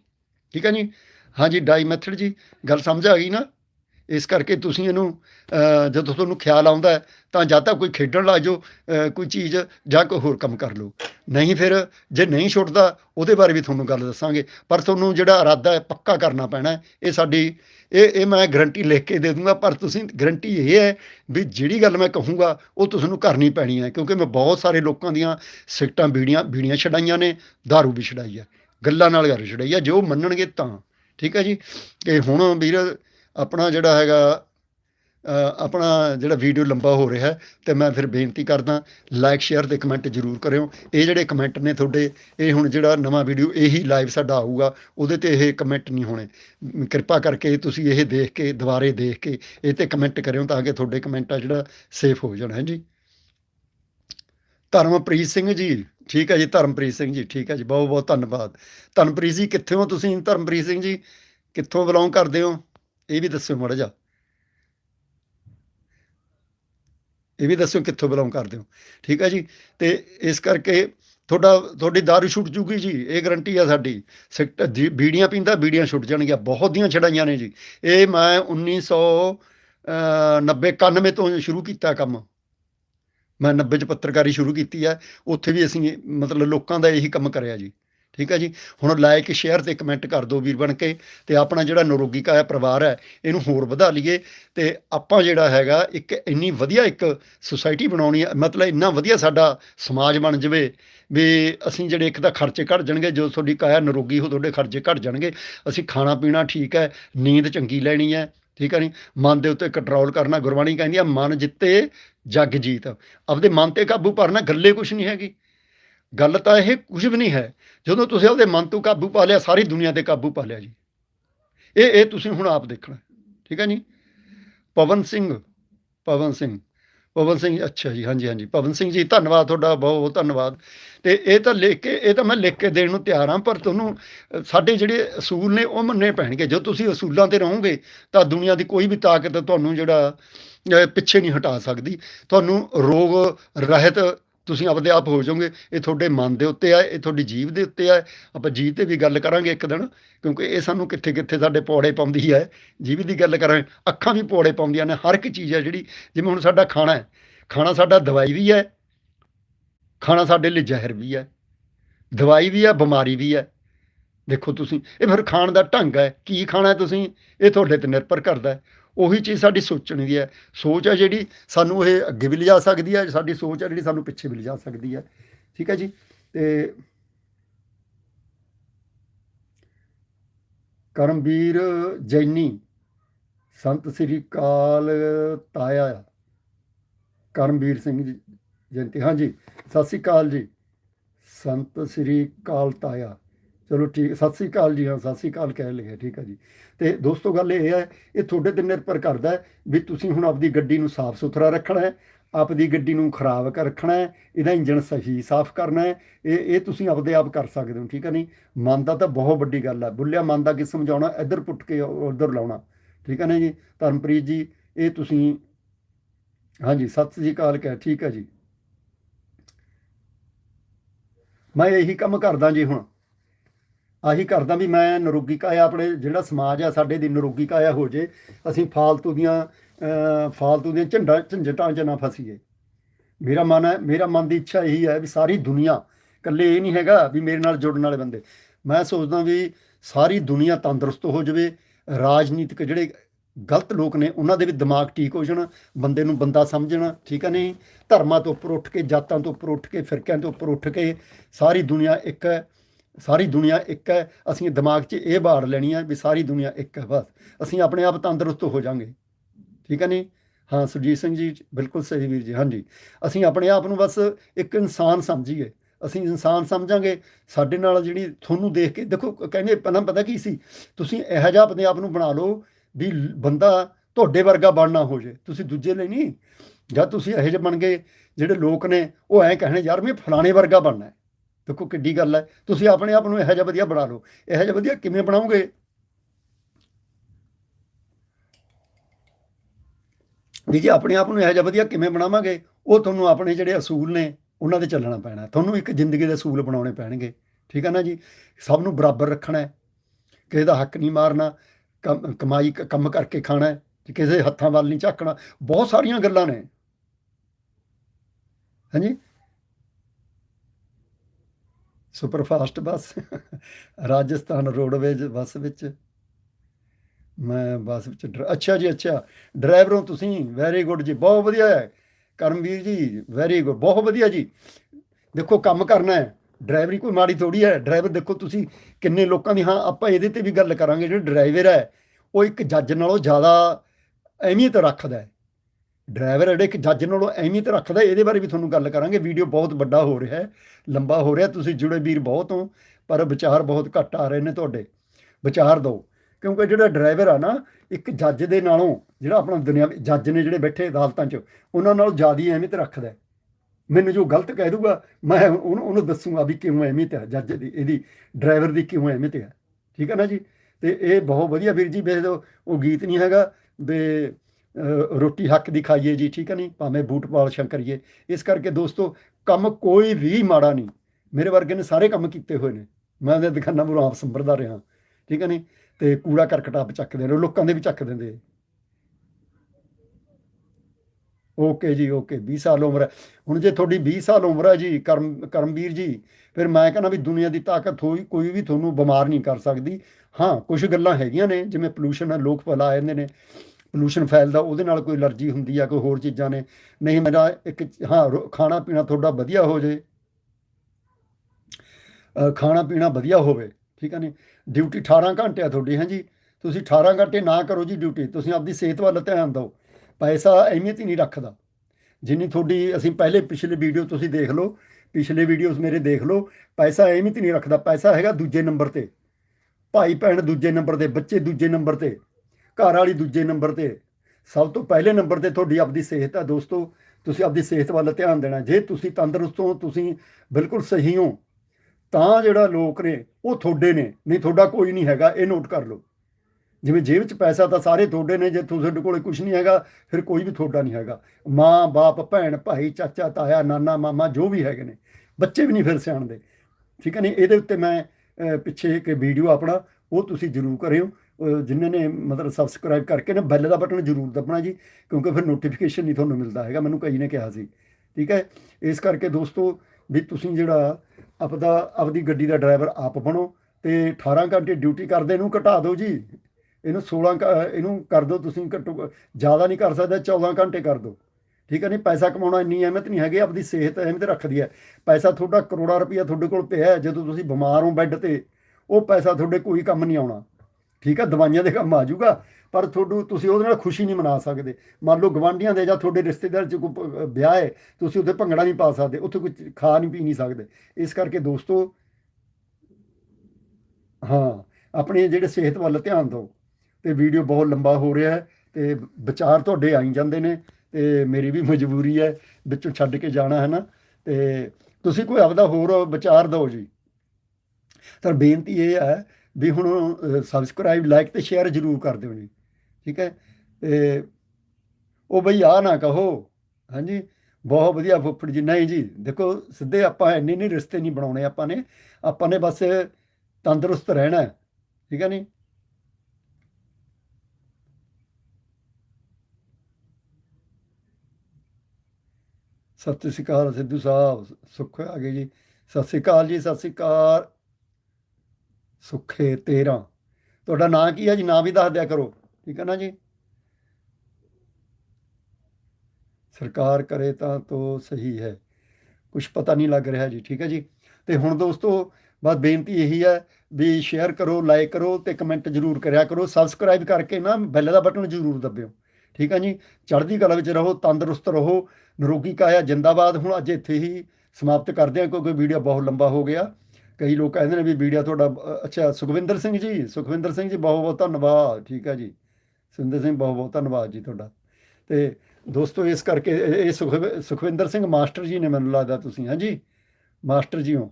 ਠੀਕ ਹੈ ਜੀ ਹਾਂਜੀ ਡਾਈ ਮੈਥਡ ਜੀ, ਗੱਲ ਸਮਝ ਆ ਗਈ ਨਾ? ਇਸ ਕਰਕੇ ਤੁਸੀਂ ਇਹਨੂੰ ਜਦੋਂ ਤੁਹਾਨੂੰ ਖਿਆਲ ਆਉਂਦਾ ਤਾਂ ਜਾਂ ਤਾਂ ਕੋਈ ਖੇਡਣ ਲੱਗ ਜਾਓ ਕੋਈ ਚੀਜ਼, ਜਾਂ ਕੋਈ ਹੋਰ ਕੰਮ ਕਰ ਲਓ। ਨਹੀਂ ਫਿਰ, ਜੇ ਨਹੀਂ ਛੁੱਟਦਾ, ਉਹਦੇ ਬਾਰੇ ਵੀ ਤੁਹਾਨੂੰ ਗੱਲ ਦੱਸਾਂਗੇ। ਪਰ ਤੁਹਾਨੂੰ ਜਿਹੜਾ ਇਰਾਦਾ ਹੈ, ਪੱਕਾ ਕਰਨਾ ਪੈਣਾ ਇਹ ਸਾਡੀ, ਇਹ ਇਹ ਮੈਂ ਗਰੰਟੀ ਲਿਖ ਕੇ ਦੇ ਦੂੰਗਾ, ਪਰ ਤੁਸੀਂ ਗਰੰਟੀ ਇਹ ਹੈ ਵੀ ਜਿਹੜੀ ਗੱਲ ਮੈਂ ਕਹੂੰਗਾ, ਉਹ ਤੁਹਾਨੂੰ ਕਰਨੀ ਪੈਣੀ ਹੈ। ਕਿਉਂਕਿ ਮੈਂ ਬਹੁਤ ਸਾਰੇ ਲੋਕਾਂ ਦੀਆਂ ਸਿਗਟਾਂ ਬੀੜੀਆਂ ਬੀੜੀਆਂ ਛਡਾਈਆਂ ਨੇ दारू ਵੀ ਛਡਾਈ ਹੈ ਗੱਲਾਂ ਨਾਲ ਗੱਲ ਛਡਾਈ ਹੈ ਜੋ ਮੰਨਣਗੇ ਤਾਂ। ਠੀਕ ਹੈ ਜੀ? ਤੇ ਹੁਣ ਵੀਰ, ਆਪਣਾ ਜਿਹੜਾ ਹੈਗਾ ਆਪਣਾ ਜਿਹੜਾ ਵੀਡੀਓ ਲੰਬਾ ਹੋ ਰਿਹਾ ਹੈ, ਤੇ ਮੈਂ ਫਿਰ ਬੇਨਤੀ ਕਰਦਾ ਲਾਈਕ ਸ਼ੇਅਰ ਤੇ ਕਮੈਂਟ ਜ਼ਰੂਰ ਕਰਿਓ। ਇਹ ਜਿਹੜੇ ਕਮੈਂਟ ਨੇ ਤੁਹਾਡੇ, ਇਹ ਹੁਣ ਜਿਹੜਾ ਨਵਾਂ ਵੀਡੀਓ ਇਹੀ ਲਾਈਵ ਸਾਡਾ ਆਊਗਾ, ਉਹਦੇ ਤੇ ਇਹ ਕਮੈਂਟ ਨਹੀਂ ਹੋਣੇ। ਕਿਰਪਾ ਕਰਕੇ ਤੁਸੀਂ ਇਹ ਦੇਖ ਕੇ, ਦੁਬਾਰੇ ਦੇਖ ਕੇ, ਇਹ ਤੇ ਕਮੈਂਟ ਕਰਿਓ ਤਾਂ ਕਿ ਤੁਹਾਡੇ ਕਮੈਂਟ ਆ ਜਿਹੜਾ ਸੇਫ ਹੋ ਜਾਣਾ, ਹੈ ਜੀ? ਧਰਮਪ੍ਰੀਤ ਸਿੰਘ ਜੀ। ਠੀਕ ਹੈ ਜੀ, ਧਰਮਪ੍ਰੀਤ ਸਿੰਘ ਜੀ, ਠੀਕ ਹੈ ਜੀ, ਬਹੁਤ ਬਹੁਤ ਧੰਨਵਾਦ। ਧਰਮਪ੍ਰੀਤ ਜੀ, ਕਿੱਥੇ ਹੋ ਤੁਸੀਂ ਧਰਮਪ੍ਰੀਤ ਸਿੰਘ ਜੀ? ਕਿੱਥੋਂ ਬਿਲੋਂਗ ਕਰਦੇ ਹੋ? ਇਹ ਵੀ ਦੱਸਿਓ ਮਾੜਾ ਜਿਹਾ। ਇਹ ਵੀ ਦੱਸਿਓ ਕਿੱਥੋਂ ਬਿਲੋਂਗ ਕਰਦੇ ਹੋ। ਠੀਕ ਹੈ ਜੀ, ਤੇ ਇਸ ਕਰਕੇ ਤੁਹਾਡਾ, ਤੁਹਾਡੀ ਦਾਰੂ ਛੁੱਟ ਜੂਗੀ ਜੀ, ਇਹ ਗਰੰਟੀ ਆ ਸਾਡੀ। ਸਿਗਟ ਦੀ- ਬੀੜੀਆਂ ਪੀਂਦਾ, ਬੀੜੀਆਂ ਛੁੱਟ ਜਾਣਗੀਆਂ। ਬਹੁਤ ਦੀਆਂ ਛੜਾਈਆਂ ਨੇ ਜੀ। ਇਹ ਮੈਂ 1990 91 ਤੋਂ ਸ਼ੁਰੂ ਕੀਤਾ ਕੰਮ। ਮੈਂ 90 ਚ ਪੱਤਰਕਾਰੀ ਸ਼ੁਰੂ ਕੀਤੀ ਹੈ ਉੱਥੇ ਵੀ ਅਸੀਂ ਮਤਲਬ ਲੋਕਾਂ ਦਾ ਇਹੀ ਕੰਮ ਕਰਿਆ ਜੀ। ਠੀਕ ਹੈ ਜੀ? ਹੁਣ ਲਾਇਕ ਸ਼ੇਅਰ ਤੇ ਕਮੈਂਟ ਕਰ ਦਿਓ ਵੀਰ ਬਣ ਕੇ ਤੇ ਆਪਣਾ ਜਿਹੜਾ ਨਰੋਗੀ ਕਾਇਆ ਪਰਿਵਾਰ ਹੈ, ਇਹਨੂੰ ਹੋਰ ਵਧਾ ਲਈਏ ਤੇ ਆਪਾਂ ਜਿਹੜਾ ਹੈਗਾ ਇੱਕ ਇੰਨੀ ਵਧੀਆ ਇੱਕ ਸੁਸਾਇਟੀ ਬਣਾਉਣੀ ਹੈ ਮਤਲਬ ਇੰਨਾ ਵਧੀਆ ਸਾਡਾ ਸਮਾਜ ਬਣ ਜਾਵੇ ਵੀ ਅਸੀਂ ਜਿਹੜੇ ਇੱਕ ਤਾਂ ਖਰਚੇ ਘਟ ਜਾਣਗੇ, ਜੋ ਤੁਹਾਡੀ ਕਾਇਆ ਨਰੋਗੀ ਹੋ ਤੁਹਾਡੇ ਖਰਚੇ ਘਟ ਜਾਣਗੇ, ਅਸੀਂ ਖਾਣਾ ਪੀਣਾ ਠੀਕ ਹੈ, ਨੀਂਦ ਚੰਗੀ ਲੈਣੀ ਹੈ, ਠੀਕ ਹੈ ਨਹੀਂ ਮਨ ਦੇ ਉੱਤੇ ਕੰਟਰੋਲ ਕਰਨਾ ਗੁਰਬਾਣੀ ਕਹਿੰਦੀ ਆ, ਮਨ ਜਿੱਤੇ ਜਗ ਜੀਤ। ਆਪਦੇ ਮਨ ਤੇ ਕਾਬੂ ਪਾਣਾ ਗੱਲੇ ਕੁਛ ਨਹੀਂ ਹੈਗੀ। ਗੱਲ ਤਾਂ ਇਹ ਕੁਝ ਵੀ ਨਹੀਂ ਹੈ, ਜਦੋਂ ਤੁਸੀਂ ਆਪਦੇ ਮਨ ਤੋਂ ਕਾਬੂ ਪਾ ਲਿਆ, ਸਾਰੀ ਦੁਨੀਆ ਤੇ ਕਾਬੂ ਪਾ ਲਿਆ ਜੀ। ਇਹ ਇਹ ਤੁਸੀਂ ਹੁਣ ਆਪ ਦੇਖਣਾ। ਠੀਕ ਹੈ ਜੀ? ਪਵਨ ਸਿੰਘ ਪਵਨ ਸਿੰਘ। ਪਵਨ ਸਿੰਘ, ਅੱਛਾ ਜੀ, ਹਾਂਜੀ ਹਾਂਜੀ, ਪਵਨ ਸਿੰਘ ਜੀ, ਧੰਨਵਾਦ ਤੁਹਾਡਾ, ਬਹੁਤ ਬਹੁਤ ਧੰਨਵਾਦ। ਤੇ ਇਹ ਤਾਂ ਲਿਖ ਕੇ, ਇਹ ਤਾਂ ਮੈਂ ਲਿਖ ਕੇ ਦੇਣ ਨੂੰ ਤਿਆਰ ਹਾਂ, ਪਰ ਤੁਹਾਨੂੰ ਸਾਡੇ ਜਿਹੜੇ ਅਸੂਲ ਨੇ, ਉਹ ਮੰਨਣੇ ਪੈਣਗੇ। ਜੇ ਤੁਸੀਂ ਅਸੂਲਾਂ ਤੇ ਰਹੋਗੇ, ਤਾਂ ਦੁਨੀਆ ਦੀ ਕੋਈ ਵੀ ਤਾਕਤ ਤੁਹਾਨੂੰ ਜਿਹੜਾ ਪਿੱਛੇ ਨਹੀਂ ਹਟਾ ਸਕਦੀ। ਤੁਹਾਨੂੰ ਰੋਗ, ਰਹਿਤ ਤੁਸੀਂ ਆਪਦੇ ਆਪ ਹੋ ਜਾਓਗੇ, ਇਹ ਤੁਹਾਡੇ ਮਨ ਦੇ ਉੱਤੇ ਆ, ਇਹ ਤੁਹਾਡੀ ਜੀਵ ਦੇ ਉੱਤੇ ਆ, ਆਪਾਂ ਜੀਵ ਤੇ ਵੀ ਗੱਲ ਕਰਾਂਗੇ ਇੱਕ ਦਿਨ, ਕਿਉਂਕਿ ਇਹ ਸਾਨੂੰ ਕਿੱਥੇ ਕਿੱਥੇ ਸਾਡੇ ਪੌੜੇ ਪਾਉਂਦੀ ਹੈ ਜੀਵ ਦੀ ਗੱਲ ਕਰਾਂ ਅੱਖਾਂ ਵੀ ਪੌੜੇ ਪਾਉਂਦੀਆਂ ਨੇ, ਹਰ ਇੱਕ ਚੀਜ਼ ਹੈ ਜਿਹੜੀ, ਜਿਵੇਂ ਹੁਣ ਸਾਡਾ ਖਾਣਾ ਹੈ, ਖਾਣਾ ਸਾਡਾ ਦਵਾਈ ਵੀ ਹੈ, ਖਾਣਾ ਸਾਡੇ ਲਈ ਜ਼ਹਿਰ ਵੀ ਹੈ, ਦਵਾਈ ਵੀ ਹੈ, ਬਿਮਾਰੀ ਵੀ ਹੈ, ਦੇਖੋ ਤੁਸੀਂ, ਇਹ ਫਿਰ ਖਾਣ ਦਾ ਢੰਗ ਹੈ, ਕੀ ਖਾਣਾ ਤੁਸੀਂ, ਇਹ ਤੁਹਾਡੇ ਤੇ ਨਿਰਭਰ ਕਰਦਾ ਹੈ ਉਹੀ ਚੀਜ਼ ਸਾਡੀ ਸੋਚਣੀ ਦੀ ਹੈ। ਸੋਚ ਹੈ ਜਿਹੜੀ ਸਾਨੂੰ ਇਹ ਅੱਗੇ ਵੀ ਲਿਜਾ ਸਕਦੀ ਹੈ, ਸਾਡੀ ਸੋਚ ਹੈ ਜਿਹੜੀ ਸਾਨੂੰ ਪਿੱਛੇ ਵੀ ਲਿਜਾ ਸਕਦੀ ਹੈ। ਠੀਕ ਹੈ ਜੀ? ਤੇ ਕਰਮਵੀਰ ਜੈਨੀ, ਸੰਤ ਸ੍ਰੀ ਕਾਲ ਤਾਇਆ, ਕਰਮਵੀਰ ਸਿੰਘ ਜੀ ਜਯੰਤੀ। ਹਾਂਜੀ, ਸਤਿ ਸ੍ਰੀ ਅਕਾਲ ਜੀ। ਸੰਤ ਸ੍ਰੀ ਕਾਲ ਤਾਇਆ। ਚਲੋ ਠੀਕ, ਸਤਿ ਸ੍ਰੀ ਅਕਾਲ ਜੀ, ਹਾਂ, ਸਤਿ ਸ੍ਰੀ ਅਕਾਲ ਕਹਿ ਲਿਆ ਠੀਕ ਹੈ ਜੀ। ਤੇ ਦੋਸਤੋ ਗੱਲ ਇਹ ਹੈ, ਇਹ ਤੁਹਾਡੇ ਤੇ ਨਿਰਭਰ ਕਰਦਾ ਹੈ ਵੀ ਤੁਸੀਂ ਹੁਣ ਆਪਦੀ ਗੱਡੀ ਨੂੰ ਸਾਫ਼ ਸੁਥਰਾ ਰੱਖਣਾ ਹੈ, ਆਪਦੀ ਗੱਡੀ ਨੂੰ ਖਰਾਬ ਕਰ ਰੱਖਣਾ ਹੈ, ਇਹਦਾ ਇੰਜਨ ਸਹੀ ਸਾਫ਼ ਕਰਨਾ ਹੈ, ਇਹ ਇਹ ਤੁਸੀਂ ਆਪਦੇ ਆਪ ਕਰ ਸਕਦੇ ਹੋ, ਠੀਕ ਹੈ ਨਹੀਂ? ਮਨ ਦਾ ਤਾਂ ਬਹੁਤ ਵੱਡੀ ਗੱਲ ਹੈ ਬੁੱਲਿਆ ਮਨ ਦਾ ਕਿ ਸਮਝਾਉਣਾ, ਇੱਧਰ ਪੁੱਟ ਕੇ ਉੱਧਰ ਲਾਉਣਾ, ਠੀਕ ਹੈ ਨਾ ਜੀ? ਧਰਮਪ੍ਰੀਤ ਜੀ, ਇਹ ਤੁਸੀਂ, ਹਾਂਜੀ, ਸਤਿ ਸ੍ਰੀ ਅਕਾਲ ਕਹਿ, ਠੀਕ ਹੈ ਜੀ। ਮੈਂ ਇਹੀ ਕੰਮ ਕਰਦਾ ਜੀ ਹੁਣ। ਆਹੀ ਕਰਦਾ ਵੀ ਮੈਂ ਨਰੋਗੀ ਕਾਇਆ, ਆਪਣੇ ਜਿਹੜਾ ਸਮਾਜ ਆ, ਸਾਡੇ ਦੀ ਨਰੋਗੀ ਕਾਇਆ ਹੋ ਜੇ, ਅਸੀਂ ਫਾਲਤੂ ਦੀਆਂ ਫਾਲਤੂ ਦੀਆਂ ਝੰਡਾ, ਝੰਜਟਾਂ 'ਚ ਨਾ ਫਸੀਏ। ਮੇਰਾ ਮਨ ਹੈ, ਮੇਰਾ ਮਨ ਦੀ ਇੱਛਾ ਇਹੀ ਹੈ ਵੀ ਸਾਰੀ ਦੁਨੀਆ ਇਕੱਲੇ ਇਹ ਨਹੀਂ ਹੈਗਾ ਵੀ ਮੇਰੇ ਨਾਲ ਜੁੜਨ ਵਾਲੇ ਬੰਦੇ। ਮੈਂ ਸੋਚਦਾ ਵੀ ਸਾਰੀ ਦੁਨੀਆ ਤੰਦਰੁਸਤ ਹੋ ਜਾਵੇ, ਰਾਜਨੀਤਿਕ ਜਿਹੜੇ ਗਲਤ ਲੋਕ ਨੇ, ਉਹਨਾਂ ਦੇ ਵੀ ਦਿਮਾਗ ਠੀਕ ਹੋ ਜਾਣ, ਬੰਦੇ ਨੂੰ ਬੰਦਾ ਸਮਝਣ, ਠੀਕ ਹੈ ਨਹੀਂ? ਧਰਮਾਂ ਤੋਂ ਉੱਪਰ ਉੱਠ ਕੇ, ਜਾਤਾਂ ਤੋਂ ਉੱਪਰ ਉੱਠ ਕੇ, ਫਿਰਕਿਆਂ ਤੋਂ ਉੱਪਰ ਉੱਠ ਕੇ ਸਾਰੀ ਦੁਨੀਆ ਇੱਕ ਹੈ ਸਾਰੀ ਦੁਨੀਆ ਇੱਕ ਹੈ, ਅਸੀਂ ਦਿਮਾਗ 'ਚ ਇਹ ਬਾੜ ਲੈਣੀ ਹੈ ਵੀ ਸਾਰੀ ਦੁਨੀਆ ਇੱਕ ਹੈ ਬਸ। ਅਸੀਂ ਆਪਣੇ ਆਪ ਤੰਦਰੁਸਤ ਹੋ ਜਾਾਂਗੇ ਠੀਕ ਹੈ ਨਹੀਂ ਹਾਂ, ਸੁਰਜੀਤ ਸਿੰਘ ਜੀ, ਬਿਲਕੁਲ ਸਹੀ ਵੀਰ ਜੀ, ਹਾਂਜੀ। ਅਸੀਂ ਆਪਣੇ ਆਪ ਨੂੰ ਬਸ ਇੱਕ ਇਨਸਾਨ ਸਮਝੀਏ। ਅਸੀਂ ਇਨਸਾਨ ਸਮਝਾਂਗੇ, ਸਾਡੇ ਨਾਲ ਜਿਹੜੀ ਤੁਹਾਨੂੰ ਦੇਖ ਕੇ, ਦੇਖੋ, ਕਹਿੰਦੇ ਪਹਿਲਾਂ ਪਤਾ ਕੀ ਸੀ? ਤੁਸੀਂ ਇਹੋ ਜਿਹਾ ਆਪਣੇ ਆਪ ਨੂੰ ਬਣਾ ਲਓ ਵੀ ਬੰਦਾ ਤੁਹਾਡੇ ਵਰਗਾ ਬਣਨਾ ਹੋ ਜੇ ਤੁਸੀਂ ਦੂਜੇ ਲਈ ਨਹੀਂ। ਜਾਂ ਤੁਸੀਂ ਇਹੋ ਜਿਹੇ ਬਣ ਗਏ, ਜਿਹੜੇ ਲੋਕ ਨੇ, ਉਹ ਐਂ ਕਹਿਣੇ, ਯਾਰ ਮੈਂ ਫਲਾਣੇ ਵਰਗਾ ਬਣਨਾ ਹੈ। ਦੇਖੋ ਕਿੱਡੀ ਗੱਲ ਹੈ। ਤੁਸੀਂ ਆਪਣੇ ਆਪ ਨੂੰ ਇਹੋ ਜਿਹਾ ਵਧੀਆ ਬਣਾ ਲਓ। ਇਹੋ ਜਿਹਾ ਵਧੀਆ ਕਿਵੇਂ ਬਣਾਓਗੇ? ਵੀ ਜੀ ਆਪਣੇ ਆਪ ਨੂੰ ਇਹੋ ਜਿਹਾ ਵਧੀਆ ਕਿਵੇਂ ਬਣਾਵਾਂਗੇ, ਉਹ ਤੁਹਾਨੂੰ ਆਪਣੇ ਜਿਹੜੇ ਅਸੂਲ ਨੇ, ਉਹਨਾਂ ਤੇ ਚੱਲਣਾ ਪੈਣਾ। ਤੁਹਾਨੂੰ ਇੱਕ ਜ਼ਿੰਦਗੀ ਦੇ ਅਸੂਲ ਬਣਾਉਣੇ ਪੈਣਗੇ। ਠੀਕ ਹੈ ਨਾ ਜੀ? ਸਭ ਨੂੰ ਬਰਾਬਰ ਰੱਖਣਾ ਹੈ। ਕਿਸੇ ਦਾ ਹੱਕ ਨਹੀਂ ਮਾਰਨਾ, ਕੰਮ- ਕਮਾਈ ਕੰਮ ਕਰਕੇ ਖਾਣਾ ਹੈ। ਕਿਸੇ ਦੇ ਹੱਥਾਂ ਵੱਲ ਨਹੀਂ ਝਾਕਣਾ, ਬਹੁਤ ਸਾਰੀਆਂ ਗੱਲਾਂ ਨੇ। ਹਾਂਜੀ? Superfast bus, Rajasthan roadways bus ਵਿੱਚ। ਮੈਂ ਬੱਸ ਵਿੱਚ ਡਰ- ਅੱਛਾ ਜੀ, ਅੱਛਾ। ਡਰਾਈਵਰੋਂ ਤੁਸੀਂ ਵੈਰੀ ਗੁੱਡ ਜੀ, ਬਹੁਤ ਵਧੀਆ ਹੈ। ਕਰਮਵੀਰ ਜੀ ਵੈਰੀ ਗੁੱਡ ਬਹੁਤ ਵਧੀਆ ਜੀ। ਦੇਖੋ, ਕੰਮ ਕਰਨਾ ਹੈ। ਡਰਾਈਵਰੀ ਕੋਈ ਮਾੜੀ ਥੋੜੀ ਹੈ। ਡਰਾਈਵਰ ਦੇਖੋ ਤੁਸੀਂ ਕਿੰਨੇ ਲੋਕਾਂ ਦੀ, ਹਾਂ, ਆਪਾਂ ਇਹਦੇ ਤੇ ਵੀ ਗੱਲ ਕਰਾਂਗੇ, ਜਿਹੜਾ ਡਰਾਈਵਰ ਹੈ, ਉਹ ਇੱਕ ਜੱਜ ਨਾਲੋਂ ਜ਼ਿਆਦਾ ਅਹਿਮੀਅਤ ਰੱਖਦਾ ਹੈ। ਡਰਾਈਵਰ ਜਿਹੜੇ ਇੱਕ ਜੱਜ ਨਾਲੋਂ ਅਹਿਮੀਅਤ ਰੱਖਦਾ, ਇਹਦੇ ਬਾਰੇ ਵੀ ਤੁਹਾਨੂੰ ਗੱਲ ਕਰਾਂਗੇ। ਵੀਡੀਓ ਬਹੁਤ ਵੱਡਾ ਹੋ ਰਿਹਾ ਹੈ, ਲੰਬਾ ਹੋ ਰਿਹਾ, ਤੁਸੀਂ ਜੁੜੇ ਵੀਰ ਬਹੁਤ ਹੋ, ਪਰ ਵਿਚਾਰ ਬਹੁਤ ਘੱਟ ਆ ਰਹੇ ਨੇ ਤੁਹਾਡੇ। ਵਿਚਾਰ ਦਿਓ, ਕਿਉਂਕਿ ਜਿਹੜਾ ਡਰਾਈਵਰ ਆ ਨਾ, ਇੱਕ ਜੱਜ ਦੇ ਨਾਲੋਂ, ਜਿਹੜਾ ਆਪਣਾ ਦੁਨੀਆ, ਜੱਜ ਨੇ ਜਿਹੜੇ ਬੈਠੇ ਅਦਾਲਤਾਂ 'ਚ, ਉਹਨਾਂ ਨਾਲੋਂ ਜ਼ਿਆਦਾ ਅਹਿਮੀਅਤ ਰੱਖਦਾ ਮੈਨੂੰ ਜੋ ਗਲਤ ਕਹਿ ਦੂਗਾ ਮੈਂ ਉਹਨੂੰ ਉਹਨੂੰ ਦੱਸੂਗਾ ਵੀ ਕਿਉਂ ਅਹਿਮੀਅਤ ਹੈ, ਜੱਜ ਦੀ, ਇਹਦੀ, ਡਰਾਈਵਰ ਦੀ ਕਿਉਂ ਅਹਿਮੀਅਤ ਹੈ। ਠੀਕ ਹੈ ਨਾ ਜੀ? ਤੇ ਇਹ ਬਹੁਤ ਵਧੀਆ ਵੀਰ ਜੀ, ਵੇਖ ਲਓ, ਉਹ ਗੀਤ ਨਹੀਂ ਹੈਗਾ ਵੀ ਰੋਟੀ ਹੱਕ ਦੀ ਖਾਈਏ ਜੀ, ਠੀਕ ਹੈ ਨਹੀਂ? ਭਾਵੇਂ ਬੂਟ ਪਾਲਸ਼ਾਂ ਕਰੀਏ ਇਸ ਕਰਕੇ ਦੋਸਤੋ, ਕੰਮ ਕੋਈ ਵੀ ਮਾੜਾ ਨਹੀਂ। ਮੇਰੇ ਵਰਗੇ ਨੇ ਸਾਰੇ ਕੰਮ ਕੀਤੇ ਹੋਏ ਨੇ। ਮੈਂ ਉਹਦੇ ਦੁਕਾਨਾਂ ਨੂੰ ਆਪ ਸੰਭਰਦਾ ਰਿਹਾ। ਠੀਕ ਹੈ ਨਹੀਂ? ਤੇ ਕੂੜਾ ਕਰਕਟ ਆਪ ਚੱਕਦੇ ਨੇ, ਲੋਕਾਂ ਦੇ ਵੀ ਚੱਕ ਦਿੰਦੇ ਓਕੇ ਜੀ, ਓਕੇ। 20 ਸਾਲ ਉਮਰ ਹੈ। ਹੁਣ ਜੇ ਤੁਹਾਡੀ 20 ਸਾਲ ਉਮਰ ਹੈ ਜੀ, ਕਰਮ, ਕਰਮਵੀਰ ਜੀ, ਫਿਰ ਮੈਂ ਕਹਿੰਦਾ ਵੀ ਦੁਨੀਆ ਦੀ ਤਾਕਤ ਹੋਈ, ਕੋਈ ਵੀ ਤੁਹਾਨੂੰ ਬਿਮਾਰ ਨਹੀਂ ਕਰ ਸਕਦੀ। ਹਾਂ ਕੁਝ ਗੱਲਾਂ ਹੈਗੀਆਂ ਨੇ, ਜਿਵੇਂ ਪੋਲੂਸ਼ਨ ਹੈ, ਲੋਕ ਫੈਲਾ ਜਾਂਦੇ ਨੇ। ਪੋਲੂਸ਼ਨ ਫੈਲਦਾ, ਉਹਦੇ ਨਾਲ ਕੋਈ ਅਲਰਜੀ ਹੁੰਦੀ ਆ, ਕੋਈ ਹੋਰ ਚੀਜ਼ਾਂ ਨੇ, ਨਹੀਂ ਮੇਰਾ ਇੱਕ, ਹਾਂ, ਰੋ- ਖਾਣਾ ਪੀਣਾ ਤੁਹਾਡਾ ਵਧੀਆ ਹੋ ਜੇ ਖਾਣਾ ਪੀਣਾ ਵਧੀਆ ਹੋਵੇ, ਠੀਕ ਹੈ ਨਹੀਂ ਡਿਊਟੀ 18 ਘੰਟੇ ਆ ਤੁਹਾਡੀ ਹੈ ਤੁਸੀਂ 18 ਘੰਟੇ ਨਾ ਕਰੋ ਜੀ ਡਿਊਟੀ ਤੁਸੀਂ ਆਪਦੀ ਸਿਹਤ ਵੱਲ ਧਿਆਨ ਦਿਓ, ਪੈਸਾ ਅਹਿਮੀਅਤ ਹੀ ਨਹੀਂ ਰੱਖਦਾ। ਜਿੰਨੀ ਤੁਹਾਡੀ, ਅਸੀਂ ਪਹਿਲੇ ਪਿਛਲੇ ਵੀਡੀਓ ਤੁਸੀਂ ਦੇਖ ਲਓ, ਪਿਛਲੇ ਵੀਡੀਓਜ਼ ਮੇਰੇ ਦੇਖ ਲਓ, ਪੈਸਾ ਅਹਿਮੀਅਤ ਹੀ ਨਹੀਂ ਰੱਖਦਾ, ਪੈਸਾ ਹੈਗਾ ਦੂਜੇ ਨੰਬਰ ਤੇ, ਭਾਈ ਭੈਣ ਦੂਜੇ ਨੰਬਰ ਤੇ, ਬੱਚੇ ਦੂਜੇ ਨੰਬਰ ਤੇ। ਘਰ ਵਾਲੀ ਦੂਜੇ ਨੰਬਰ ਤੇ। ਸਭ ਤੋਂ ਪਹਿਲੇ ਨੰਬਰ ਤੇ ਤੁਹਾਡੀ ਆਪਦੀ ਸਿਹਤ ਹੈ ਦੋਸਤੋ। ਤੁਸੀਂ ਆਪਦੀ ਸਿਹਤ ਵੱਲ ਧਿਆਨ ਦੇਣਾ। ਜੇ ਤੁਸੀਂ ਤੰਦਰੁਸਤ ਹੋ, ਤੁਸੀਂ ਬਿਲਕੁਲ ਸਹੀ ਹੋ, ਤਾਂ ਜਿਹੜਾ ਲੋਕ ਨੇ, ਉਹ ਤੁਹਾਡੇ ਨੇ। ਨਹੀਂ, ਤੁਹਾਡਾ ਕੋਈ ਨਹੀਂ ਹੈਗਾ, ਇਹ ਨੋਟ ਕਰ ਲਓ। ਜਿਵੇਂ ਜੇਬ 'ਚ ਪੈਸਾ ਤਾਂ ਸਾਰੇ ਤੁਹਾਡੇ ਨੇ, ਜੇ ਤੁਹਾਡੇ ਕੋਲੇ ਕੁਝ ਨਹੀਂ ਹੈਗਾ, ਫਿਰ ਕੋਈ ਵੀ ਤੁਹਾਡਾ ਨਹੀਂ ਹੈਗਾ। ਮਾਂ, ਬਾਪ, ਭੈਣ, ਭਾਈ, ਚਾਚਾ, ਤਾਇਆ, ਨਾਨਾ, ਮਾਮਾ, ਜੋ ਵੀ ਹੈਗੇ ਨੇ। ਬੱਚੇ ਵੀ ਨਹੀਂ ਫਿਰ ਸਿਆਣਦੇ। ਠੀਕ ਹੈ ਨਹੀਂ ਇਹਦੇ ਉੱਤੇ ਮੈਂ ਪਿੱਛੇ ਇੱਕ ਵੀਡੀਓ ਆਪਣਾ, ਉਹ ਤੁਸੀਂ ਜ਼ਰੂਰ ਕਰਿਓ। ਜਿਨ੍ਹਾਂ ਨੇ ਮਤਲਬ ਸਬਸਕ੍ਰਾਈਬ ਕਰਕੇ ਨਾ ਬੈਲ ਦਾ ਬਟਨ ਜ਼ਰੂਰ ਦਬਣਾ ਜੀ, ਕਿਉਂਕਿ ਫਿਰ ਨੋਟੀਫਿਕੇਸ਼ਨ ਨਹੀਂ ਤੁਹਾਨੂੰ ਮਿਲਦਾ ਹੈਗਾ, ਮੈਨੂੰ ਕਈ ਨੇ ਕਿਹਾ ਸੀ। ਠੀਕ ਹੈ? ਇਸ ਕਰਕੇ ਦੋਸਤੋ ਵੀ ਤੁਸੀਂ ਜਿਹੜਾ ਆਪਦਾ, ਆਪਦੀ ਗੱਡੀ ਦਾ ਡਰਾਈਵਰ ਆਪ ਬਣੋ ਤੇ 18 ਘੰਟੇ ਡਿਊਟੀ ਕਰਦੇ ਇਹਨੂੰ ਘਟਾ ਦਿਓ ਜੀ। ਇਹਨੂੰ 16 ਘ- ਇਹਨੂੰ ਕਰ ਦਿਓ ਤੁਸੀਂ ਘੱਟੋ ਜ਼ਿਆਦਾ ਨਹੀਂ ਕਰ ਸਕਦੇ 14 ਘੰਟੇ ਕਰ ਦਿਓ। ਠੀਕ ਹੈ? ਨਹੀਂ, ਪੈਸਾ ਕਮਾਉਣਾ ਇੰਨੀ ਅਹਿਮੀਅਤ ਨਹੀਂ ਹੈਗੀ, ਆਪਦੀ ਸਿਹਤ ਅਹਿਮੀਅਤ ਰੱਖਦੀ ਹੈ। ਪੈਸਾ ਤੁਹਾਡਾ ਕਰੋੜਾਂ ਰੁਪਈਆ ਤੁਹਾਡੇ ਕੋਲ ਪਿਆ ਜਦੋਂ ਤੁਸੀਂ ਬਿਮਾਰ ਹੋ ਬੈੱਡ ਤੇ, ਉਹ ਪੈਸਾ ਤੁਹਾਡੇ ਕੋਈ ਕੰਮ ਨਹੀਂ ਆਉਣਾ। ਠੀਕ ਆ, ਦਵਾਈਆਂ ਦੇ ਕੰਮ ਆ ਜਾਊਗਾ, ਪਰ ਤੁਹਾਨੂੰ ਤੁਸੀਂ ਉਹਦੇ ਨਾਲ ਖੁਸ਼ੀ ਨਹੀਂ ਮਨਾ ਸਕਦੇ। ਮੰਨ ਲਓ ਗਵਾਂਢੀਆਂ ਦੇ ਜਾਂ ਤੁਹਾਡੇ ਰਿਸ਼ਤੇਦਾਰ ਚ ਕੋਈ ਵਿਆਹ ਹੈ, ਤੁਸੀਂ ਉੱਥੇ ਭੰਗੜਾ ਨਹੀਂ ਪਾ ਸਕਦੇ, ਉੱਥੇ ਕੁਝ ਖਾ ਨਹੀਂ, ਪੀ ਨਹੀਂ ਸਕਦੇ। ਇਸ ਕਰਕੇ ਦੋਸਤੋ, ਹਾਂ, ਆਪਣੇ ਜਿਹੜੇ ਸਿਹਤ ਵੱਲ ਧਿਆਨ ਦਿਓ। ਤੇ ਵੀਡੀਓ ਬਹੁਤ ਲੰਬਾ ਹੋ ਰਿਹਾ ਹੈ ਤੇ ਵਿਚਾਰ ਤੁਹਾਡੇ ਆਈ ਜਾਂਦੇ ਨੇ ਤੇ ਮੇਰੀ ਵੀ ਮਜਬੂਰੀ ਹੈ, ਵਿੱਚੋਂ ਛੱਡ ਕੇ ਜਾਣਾ ਹੈ ਨਾ। ਤੇ ਤੁਸੀਂ ਕੋਈ ਆਪਦਾ ਹੋਰ ਵਿਚਾਰ ਦਿਓ ਜੀ। ਤਾਂ ਬੇਨਤੀ ਇਹ ਹੈ ਵੀ ਹੁਣ ਸਬਸਕ੍ਰਾਈਬ ਲਾਈਕ ਤੇ ਸ਼ੇਅਰ ਜ਼ਰੂਰ ਕਰ ਦਿਓ ਜੀ। ਠੀਕ ਹੈ? ਤੇ ਉਹ ਬਈ ਆ ਨਾ ਕਹੋ। ਹਾਂਜੀ? ਬਹੁਤ ਵਧੀਆ ਫੁੱਫੜ ਜੀ। ਨਹੀਂ ਜੀ, ਦੇਖੋ, ਸਿੱਧੇ ਆਪਾਂ ਇੰਨੇ ਨਹੀਂ ਰਿਸ਼ਤੇ ਨਹੀਂ ਬਣਾਉਣੇ ਆਪਾਂ ਨੇ। ਆਪਾਂ ਨੇ ਬਸ ਤੰਦਰੁਸਤ ਰਹਿਣਾ ਠੀਕ ਹੈ ਨਹੀਂ ਸਤਿ ਸ਼੍ਰੀ ਅਕਾਲ ਸਿੱਧੂ ਸਾਹਿਬ। ਸੁੱਖ ਆ ਗਏ ਜੀ। ਸਤਿ ਸ਼੍ਰੀ ਅਕਾਲ ਜੀ, ਸਤਿ ਸ਼੍ਰੀ ਅਕਾਲ। ਸੁੱਖੇ 13 ਤੁਹਾਡਾ ਨਾਂ ਕੀ ਹੈ ਜੀ? ਨਾਂ ਵੀ ਦੱਸ ਦਿਆ ਕਰੋ। ਠੀਕ ਹੈ ਨਾ ਜੀ? ਸਰਕਾਰ ਕਰੇ ਤਾਂ ਤੋ ਸਹੀ ਹੈ। ਕੁਝ ਪਤਾ ਨਹੀਂ ਲੱਗ ਰਿਹਾ ਜੀ। ਠੀਕ ਹੈ ਜੀ? ਤੇ ਹੁਣ ਦੋਸਤੋ, ਬਸ ਬੇਨਤੀ ਇਹੀ ਹੈ ਵੀ ਸ਼ੇਅਰ ਕਰੋ ਲਾਈਕ ਕਰੋ ਤੇ ਕਮੈਂਟ ਜ਼ਰੂਰ ਕਰਿਆ ਕਰੋ। ਸਬਸਕ੍ਰਾਈਬ ਕਰਕੇ ਨਾ ਬੈਲ ਦਾ ਬਟਨ ਜ਼ਰੂਰ ਦਬਿਓ। ਠੀਕ ਹੈ ਜੀ? ਚੜ੍ਹਦੀ ਕਲਾ ਵਿੱਚ ਰਹੋ, ਤੰਦਰੁਸਤ ਰਹੋ। ਨਿਰੋਗੀ ਕਾਇਆ ਜਿੰਦਾਬਾਦ। ਹੁਣ ਅੱਜ ਇੱਥੇ ਹੀ ਸਮਾਪਤ ਕਰਦੇ ਹਾਂ ਕਿਉਂਕਿ ਵੀਡੀਓ ਬਹੁਤ ਲੰਬਾ ਹੋ ਗਿਆ। ਕਈ ਲੋਕ ਕਹਿੰਦੇ ਨੇ ਵੀ ਵੀਡੀਓ ਤੁਹਾਡਾ ਅੱਛਾ, ਸੁਖਵਿੰਦਰ ਸਿੰਘ ਜੀ, ਸੁਖਵਿੰਦਰ ਸਿੰਘ ਜੀ ਬਹੁਤ ਬਹੁਤ ਧੰਨਵਾਦ, ਠੀਕ ਹੈ ਜੀ। ਸੁਖਵਿੰਦਰ ਸਿੰਘ ਬਹੁਤ ਬਹੁਤ ਧੰਨਵਾਦ ਜੀ ਤੁਹਾਡਾ। ਤੇ ਦੋਸਤੋ, ਇਸ ਕਰਕੇ ਇਹ ਇਹ ਸੁਖਵਿੰਦਰ ਸਿੰਘ ਮਾਸਟਰ ਜੀ ਨੇ ਮੈਨੂੰ ਲੱਗਦਾ ਤੁਸੀਂ ਹਾਂਜੀ ਮਾਸਟਰ ਜੀ ਹੋ।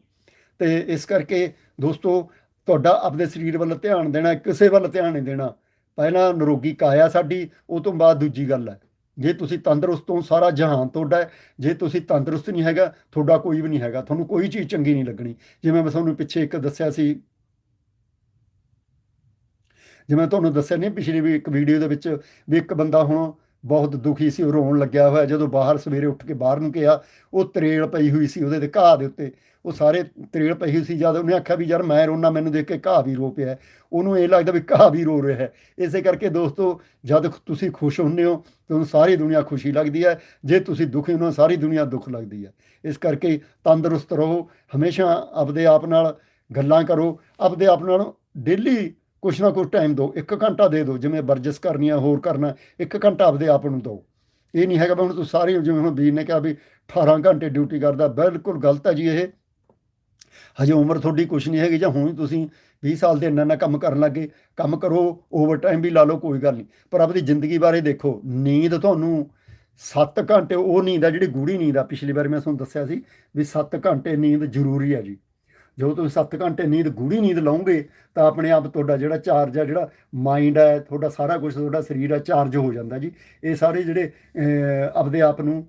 ਤੇ ਇਸ ਕਰਕੇ ਦੋਸਤੋ, ਤੁਹਾਡਾ ਆਪਣੇ ਸਰੀਰ ਵੱਲ ਧਿਆਨ ਦੇਣਾ, ਕਿਸੇ ਵੱਲ ਧਿਆਨ ਨਹੀਂ ਦੇਣਾ। ਪਹਿਲਾਂ ਨਿਰੋਗੀ ਕਾਇਆ ਸਾਡੀ, ਉਹ ਤੋਂ ਬਾਅਦ ਦੂਜੀ ਗੱਲ ਹੈ। ਜੇ ਤੁਸੀਂ ਤੰਦਰੁਸਤ ਹੋ, ਸਾਰਾ ਜਹਾਨ ਤੁਹਾਡਾ ਜੇ ਤੁਸੀਂ ਤੰਦਰੁਸਤ ਨਹੀਂ ਹੈਗਾ, ਤੁਹਾਡਾ ਕੋਈ ਵੀ ਨਹੀਂ ਹੈਗਾ। ਤੁਹਾਨੂੰ ਕੋਈ ਚੀਜ਼ ਚੰਗੀ ਨਹੀਂ ਲੱਗਣੀ। ਜਿਵੇਂ ਮੈਂ ਤੁਹਾਨੂੰ ਪਿੱਛੇ ਇੱਕ ਦੱਸਿਆ ਸੀ। ਜਿਵੇਂ ਤੁਹਾਨੂੰ ਦੱਸਿਆ ਨਹੀਂ ਪਿਛਲੀ ਵੀ ਇੱਕ ਵੀਡੀਓ ਦੇ ਵਿੱਚ ਵੀ ਇੱਕ ਬੰਦਾ ਹੁਣ ਬਹੁਤ ਦੁਖੀ ਸੀ, ਉਹ ਰੋਣ ਲੱਗਿਆ ਹੋਇਆ। ਜਦੋਂ ਬਾਹਰ ਸਵੇਰੇ ਉੱਠ ਕੇ ਬਾਹਰ ਨੂੰ ਗਿਆ, ਉਹ ਤਰੇਲ ਪਈ ਹੋਈ ਸੀ ਉਹਦੇ ਤੇ, ਘਾਹ ਦੇ ਉੱਤੇ। ਉਹ ਸਾਰੇ ਤਰੇਲ ਪਈ ਹੋਈ ਸੀ, ਜਦ ਉਹਨੇ ਆਖਿਆ ਵੀ, ਯਾਰ ਮੈਂ ਰੋਣਾ ਮੈਨੂੰ ਦੇਖ ਕੇ ਘਾਹ ਵੀ ਰੋ ਪਿਆ ਉਹਨੂੰ ਇਹ ਲੱਗਦਾ ਵੀ ਘਾਹ ਵੀ ਰੋ ਰਿਹਾ ਹੈ। ਇਸੇ ਕਰਕੇ ਦੋਸਤੋ, ਜਦ ਤੁਸੀਂ ਖੁਸ਼ ਹੁੰਦੇ ਹੋ ਤੁਹਾਨੂੰ ਸਾਰੀ ਦੁਨੀਆ ਖੁਸ਼ੀ ਲੱਗਦੀ ਹੈ। ਜੇ ਤੁਸੀਂ ਦੁਖੀ ਹੋ, ਸਾਰੀ ਦੁਨੀਆ ਦੁੱਖ ਲੱਗਦੀ ਹੈ। ਇਸ ਕਰਕੇ ਤੰਦਰੁਸਤ ਰਹੋ। ਹਮੇਸ਼ਾ ਆਪਦੇ ਆਪ ਨਾਲ ਗੱਲਾਂ ਕਰੋ। ਆਪਦੇ ਆਪ ਨਾਲ ਡੇਲੀ ਕੁਛ ਨਾ ਕੁਛ ਟਾਈਮ ਦਿਓ, ਇੱਕ ਘੰਟਾ ਦੇ ਦਿਓ, ਜਿਵੇਂ ਵਰਜਿਸ਼ ਕਰਨੀ ਆ, ਹੋਰ ਕਰਨਾ, ਇੱਕ ਘੰਟਾ ਆਪਦੇ ਆਪ ਨੂੰ ਦਿਓ। ਇਹ ਨਹੀਂ ਹੈਗਾ ਵੀ ਹੁਣ ਤੁਸੀਂ ਸਾਰੇ, ਜਿਵੇਂ ਹੁਣ ਵੀਰ ਨੇ ਕਿਹਾ ਵੀ 18 ਘੰਟੇ ਡਿਊਟੀ ਕਰਦਾ, ਬਿਲਕੁਲ ਗਲਤ ਹੈ ਜੀ ਇਹ। ਹਜੇ ਉਮਰ ਤੁਹਾਡੀ ਕੁਛ ਨਹੀਂ ਹੈਗੀ, ਜਾਂ ਹੁਣ ਤੁਸੀਂ 20 ਸਾਲ ਦੇ ਇੰਨਾ ਇੰਨਾ ਕੰਮ ਕਰਨ ਲੱਗੇ, ਕੰਮ ਕਰੋ ਓਵਰ ਟਾਈਮ ਵੀ ਲਾ ਲਓ, ਕੋਈ ਗੱਲ ਨਹੀਂ। ਪਰ ਆਪਣੀ ਜ਼ਿੰਦਗੀ ਬਾਰੇ ਦੇਖੋ, ਨੀਂਦ ਤੁਹਾਨੂੰ 7 ਘੰਟੇ, ਉਹ ਨੀਂਦ ਆ ਜਿਹੜੀ ਗੂੜੀ ਨੀਂਦ ਆ। ਪਿਛਲੀ ਵਾਰ ਮੈਂ ਤੁਹਾਨੂੰ ਦੱਸਿਆ ਸੀ ਵੀ 7 ਘੰਟੇ ਨੀਂਦ ਜ਼ਰੂਰੀ ਹੈ ਜੀ। ਜਦੋਂ ਤੁਸੀਂ 7 ਘੰਟੇ ਨੀਂਦ ਗੂੜੀ ਨੀਂਦ ਲਓਗੇ ਤਾਂ ਆਪਣੇ ਆਪ ਤੁਹਾਡਾ ਜਿਹੜਾ ਚਾਰਜ ਹੈ ਜਿਹੜਾ ਮਾਈਂਡ ਹੈ ਤੁਹਾਡਾ ਸਾਰਾ ਕੁਝ ਤੁਹਾਡਾ ਸਰੀਰ ਹੈ ਚਾਰਜ ਹੋ ਜਾਂਦਾ ਜੀ। ਇਹ ਸਾਰੇ ਜਿਹੜੇ ਆਪਦੇ ਆਪ ਨੂੰ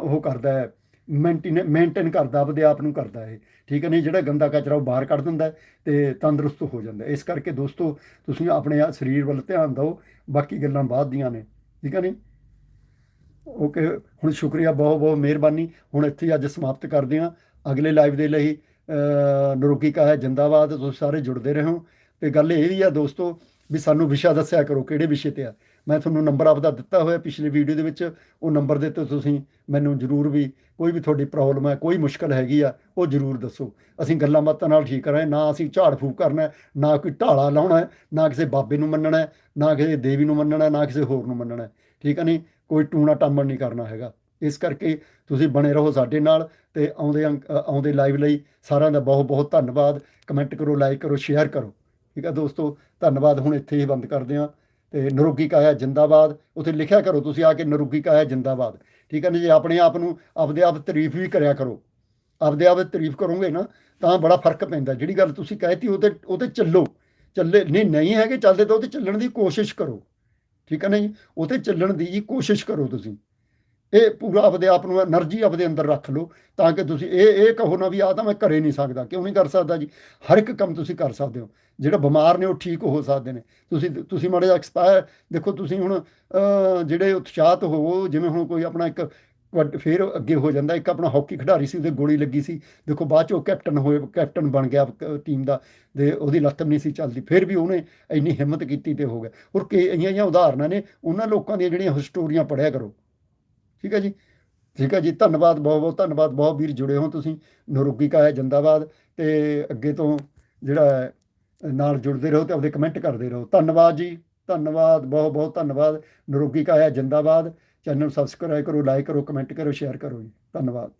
ਉਹ ਕਰਦਾ ਹੈ। ਮੇਨਟੇਨ ਮੇਨਟੇਨ ਕਰਦਾ, ਆਪਦੇ ਆਪ ਨੂੰ ਕਰਦਾ ਇਹ। ਠੀਕ ਹੈ ਨਹੀਂ ਜਿਹੜਾ ਗੰਦਾ ਕਚਰਾ ਉਹ ਬਾਹਰ ਕੱਢ ਦਿੰਦਾ ਹੈ ਤੇ ਤੰਦਰੁਸਤ ਹੋ ਜਾਂਦਾ ਇਸ ਕਰਕੇ ਦੋਸਤੋ, ਤੁਸੀਂ ਆਪਣੇ ਸਰੀਰ ਵੱਲ ਧਿਆਨ ਦਿਓ। ਬਾਕੀ ਗੱਲਾਂ ਬਾਅਦ ਦੀਆਂ ਨੇ। ਠੀਕ ਹੈ ਨਹੀਂ ਓਕੇ, ਹੁਣ ਸ਼ੁਕਰੀਆ ਬਹੁਤ ਬਹੁਤ ਮਿਹਰਬਾਨੀ। ਹੁਣ ਇੱਥੇ ਅੱਜ ਸਮਾਪਤ ਕਰਦੇ ਹਾਂ। ਅਗਲੇ ਲਾਈਵ ਦੇ ਲਈ ਅਹ, ਕਾ ਹੈ ਜਿੰਦਾਬਾਦ ਤੁਸੀਂ ਸਾਰੇ ਜੁੜਦੇ ਰਹੋ। ਤੇ ਗੱਲ ਇਹ ਵੀ ਆ ਦੋਸਤੋ ਵੀ ਸਾਨੂੰ ਵਿਸ਼ਾ ਦੱਸਿਆ ਕਰੋ ਕਿਹੜੇ ਵਿਸ਼ੇ ਤੇ ਆ। ਮੈਂ ਤੁਹਾਨੂੰ ਨੰਬਰ ਆਪਦਾ ਦਿੱਤਾ ਹੋਇਆ ਪਿਛਲੀ ਵੀਡੀਓ ਦੇ ਵਿੱਚ ਉਹ ਨੰਬਰ ਦੇ ਤੇ ਤੁਸੀਂ ਮੈਨੂੰ ਜਰੂਰ ਵੀ ਕੋਈ ਵੀ ਤੁਹਾਡੀ ਪ੍ਰੋਬਲਮ ਹੈ ਕੋਈ ਮੁਸ਼ਕਲ ਹੈਗੀ ਆ ਉਹ ਜਰੂਰ ਦੱਸੋ। ਅਸੀਂ ਗੱਲਾਂ ਬਾਤਾਂ ਨਾਲ ਠੀਕ ਕਰਾਂਗੇ ਨਾ ਅਸੀਂ ਝਾੜ ਫੂਕ ਕਰਨਾ ਨਾ ਕੋਈ ਢਾਲਾ ਲਾਉਣਾ ਨਾ ਕਿਸੇ ਬਾਬੇ ਨੂੰ ਮੰਨਣਾ ਨਾ ਕਿਸੇ ਦੇਵੀ ਨੂੰ ਮੰਨਣਾ ਨਾ ਕਿਸੇ ਹੋਰ ਨੂੰ ਮੰਨਣਾ ਠੀਕ ਹੈ ਨਹੀਂ? ਕੋਈ ਟੂਣਾ ਟਾਮਣ ਨਹੀਂ ਕਰਨਾ ਹੈਗਾ। ਇਸ ਕਰਕੇ ਤੁਸੀਂ ਬਣੇ ਰਹੋ ਸਾਡੇ ਨਾਲ ਤੇ ਆਉਂਦੇ ਅੰਕ- ਆਉਂਦੇ ਲਾਈਵ ਲਈ ਸਾਰਿਆਂ ਦਾ ਬਹੁਤ ਬਹੁਤ ਧੰਨਵਾਦ। ਕਮੈਂਟ ਕਰੋ ਲਾਈਕ ਕਰੋ ਸ਼ੇਅਰ ਕਰੋ। ਠੀਕ ਹੈ ਦੋਸਤੋ, ਧੰਨਵਾਦ। ਹੁਣ ਇੱਥੇ ਹੀ ਬੰਦ ਕਰਦੇ ਹਾਂ ਤੇ ਨਰੋਗੀ ਕਾਇਆ ਜਿੰਦਾਬਾਦ। ਉੱਥੇ ਲਿਖਿਆ ਕਰੋ ਤੁਸੀਂ ਆ ਕੇ ਨਰੋਗੀ ਕਾਇਆ ਜਿੰਦਾਬਾਦ। ਠੀਕ ਹੈ ਨਾ ਜੀ, ਆਪਣੇ ਆਪ ਨੂੰ ਆਪਦੇ ਆਪ ਤਾਰੀਫ ਵੀ ਕਰਿਆ ਕਰੋ। ਆਪਦੇ ਆਪ ਤਾਰੀਫ ਕਰੋਗੇ ਨਾ ਤਾਂ ਬੜਾ ਫ਼ਰਕ ਪੈਂਦਾ। ਜਿਹੜੀ ਗੱਲ ਤੁਸੀਂ ਕਹਿਤੀ ਉਹ ਤੇ ਉਹ ਤੇ ਚੱਲੋ। ਚੱਲੇ ਨਹੀਂ ਨਹੀਂ ਹੈਗੇ ਚੱਲਦੇ ਤਾਂ ਉਹ ਤੇ ਚੱਲਣ ਦੀ ਕੋਸ਼ਿਸ਼ ਕਰੋ। ਠੀਕ ਹੈ ਨਾ ਜੀ, ਉਹ ਚੱਲਣ ਦੀ ਜੀ ਕੋਸ਼ਿਸ਼ ਕਰੋ ਤੁਸੀਂ। ਇਹ ਪੂਰਾ ਆਪਦੇ ਆਪ ਨੂੰ એનર્ਜੀ ਆਪਦੇ ਅੰਦਰ ਰੱਖ ਲਓ ਤਾਂ ਕਿ ਤੁਸੀਂ ਇਹ ਇਹ ਕਹੋ ਨਾ ਵੀ ਆ ਤਾਂ ਮੈਂ ਘਰੇ ਨਹੀਂ ਸਕਦਾ, ਕਿਉਂ ਨਹੀਂ ਕਰ ਸਕਦਾ ਜੀ? ਹਰ ਇੱਕ ਕੰਮ ਤੁਸੀਂ ਕਰ ਸਕਦੇ ਹੋ। ਜਿਹੜਾ ਬਿਮਾਰ ਨੇ ਉਹ ਠੀਕ ਹੋ ਸਕਦੇ ਨੇ। ਤੁਸੀਂ ਤੁਸੀਂ ਮਾੜੇ ਜਿਹਾ ਐਕਸਪਾਇਰ, ਦੇਖੋ ਤੁਸੀਂ ਹੁਣ ਜਿਹੜੇ ਉਤਸ਼ਾਹਤ ਹੋ, ਜਿਵੇਂ ਹੁਣ ਕੋਈ ਆਪਣਾ ਇੱਕ ਵੱਡ, ਫਿਰ ਅੱਗੇ ਹੋ ਜਾਂਦਾ, ਇੱਕ ਆਪਣਾ ਹਾਕੀ ਖਿਡਾਰੀ ਸੀ, ਉਹਦੇ ਗੋਲੀ ਲੱਗੀ ਸੀ। ਦੇਖੋ ਬਾਅਦ ਚ ਉਹ ਕੈਪਟਨ ਹੋਏ, ਕੈਪਟਨ ਬਣ ਗਿਆ ਟੀਮ ਦਾ ਦੇ ਉਹਦੀ ਲੱਤ ਨਹੀਂ ਸੀ ਚੱਲਦੀ। ਫਿਰ ਵੀ ਉਹਨੇ ਇੰਨੀ ਹਿੰਮਤ ਕੀਤੀ ਤੇ ਹੋ ਗਿਆ। ਔਰ ਕਿ ਇਹੀਆਂ ਉਦਾਹਰਨਾਂ ਨੇ, ਉਹਨਾਂ ਲੋਕਾਂ ਦੀਆਂ ਜਿਹੜੀਆਂ ਹਿਸਟੋਰੀਆਂ ਪੜਿਆ ਕਰੋ। ਠੀਕ ਹੈ ਜੀ। ਠੀਕ ਹੈ ਜੀ, ਧੰਨਵਾਦ ਬਹੁਤ ਬਹੁਤ, ਧੰਨਵਾਦ ਬਹੁਤ ਵੀਰ, ਜੁੜੇ ਹੋ ਤੁਸੀਂ। ਨਰੋਗੀ ਕਾਇਆ ਜਿੰਦਾਬਾਦ ਤੇ ਅੱਗੇ ਤੋਂ ਜਿਹੜਾ ਨਾਲ ਜੁੜਦੇ ਰਹੋ ਤੇ ਆਪਦੇ ਕਮੈਂਟ ਕਰਦੇ ਰਹੋ। ਧੰਨਵਾਦ ਜੀ, ਧੰਨਵਾਦ, ਬਹੁਤ ਬਹੁਤ ਧੰਨਵਾਦ। ਨਰੋਗੀ ਕਾਇਆ ਜਿੰਦਾਬਾਦ। ਚੈਨਲ ਨੂੰ ਸਬਸਕ੍ਰਾਈਬ ਕਰੋ ਲਾਈਕ ਕਰੋ ਕਮੈਂਟ ਕਰੋ ਸ਼ੇਅਰ ਕਰੋ ਜੀ। ਧੰਨਵਾਦ।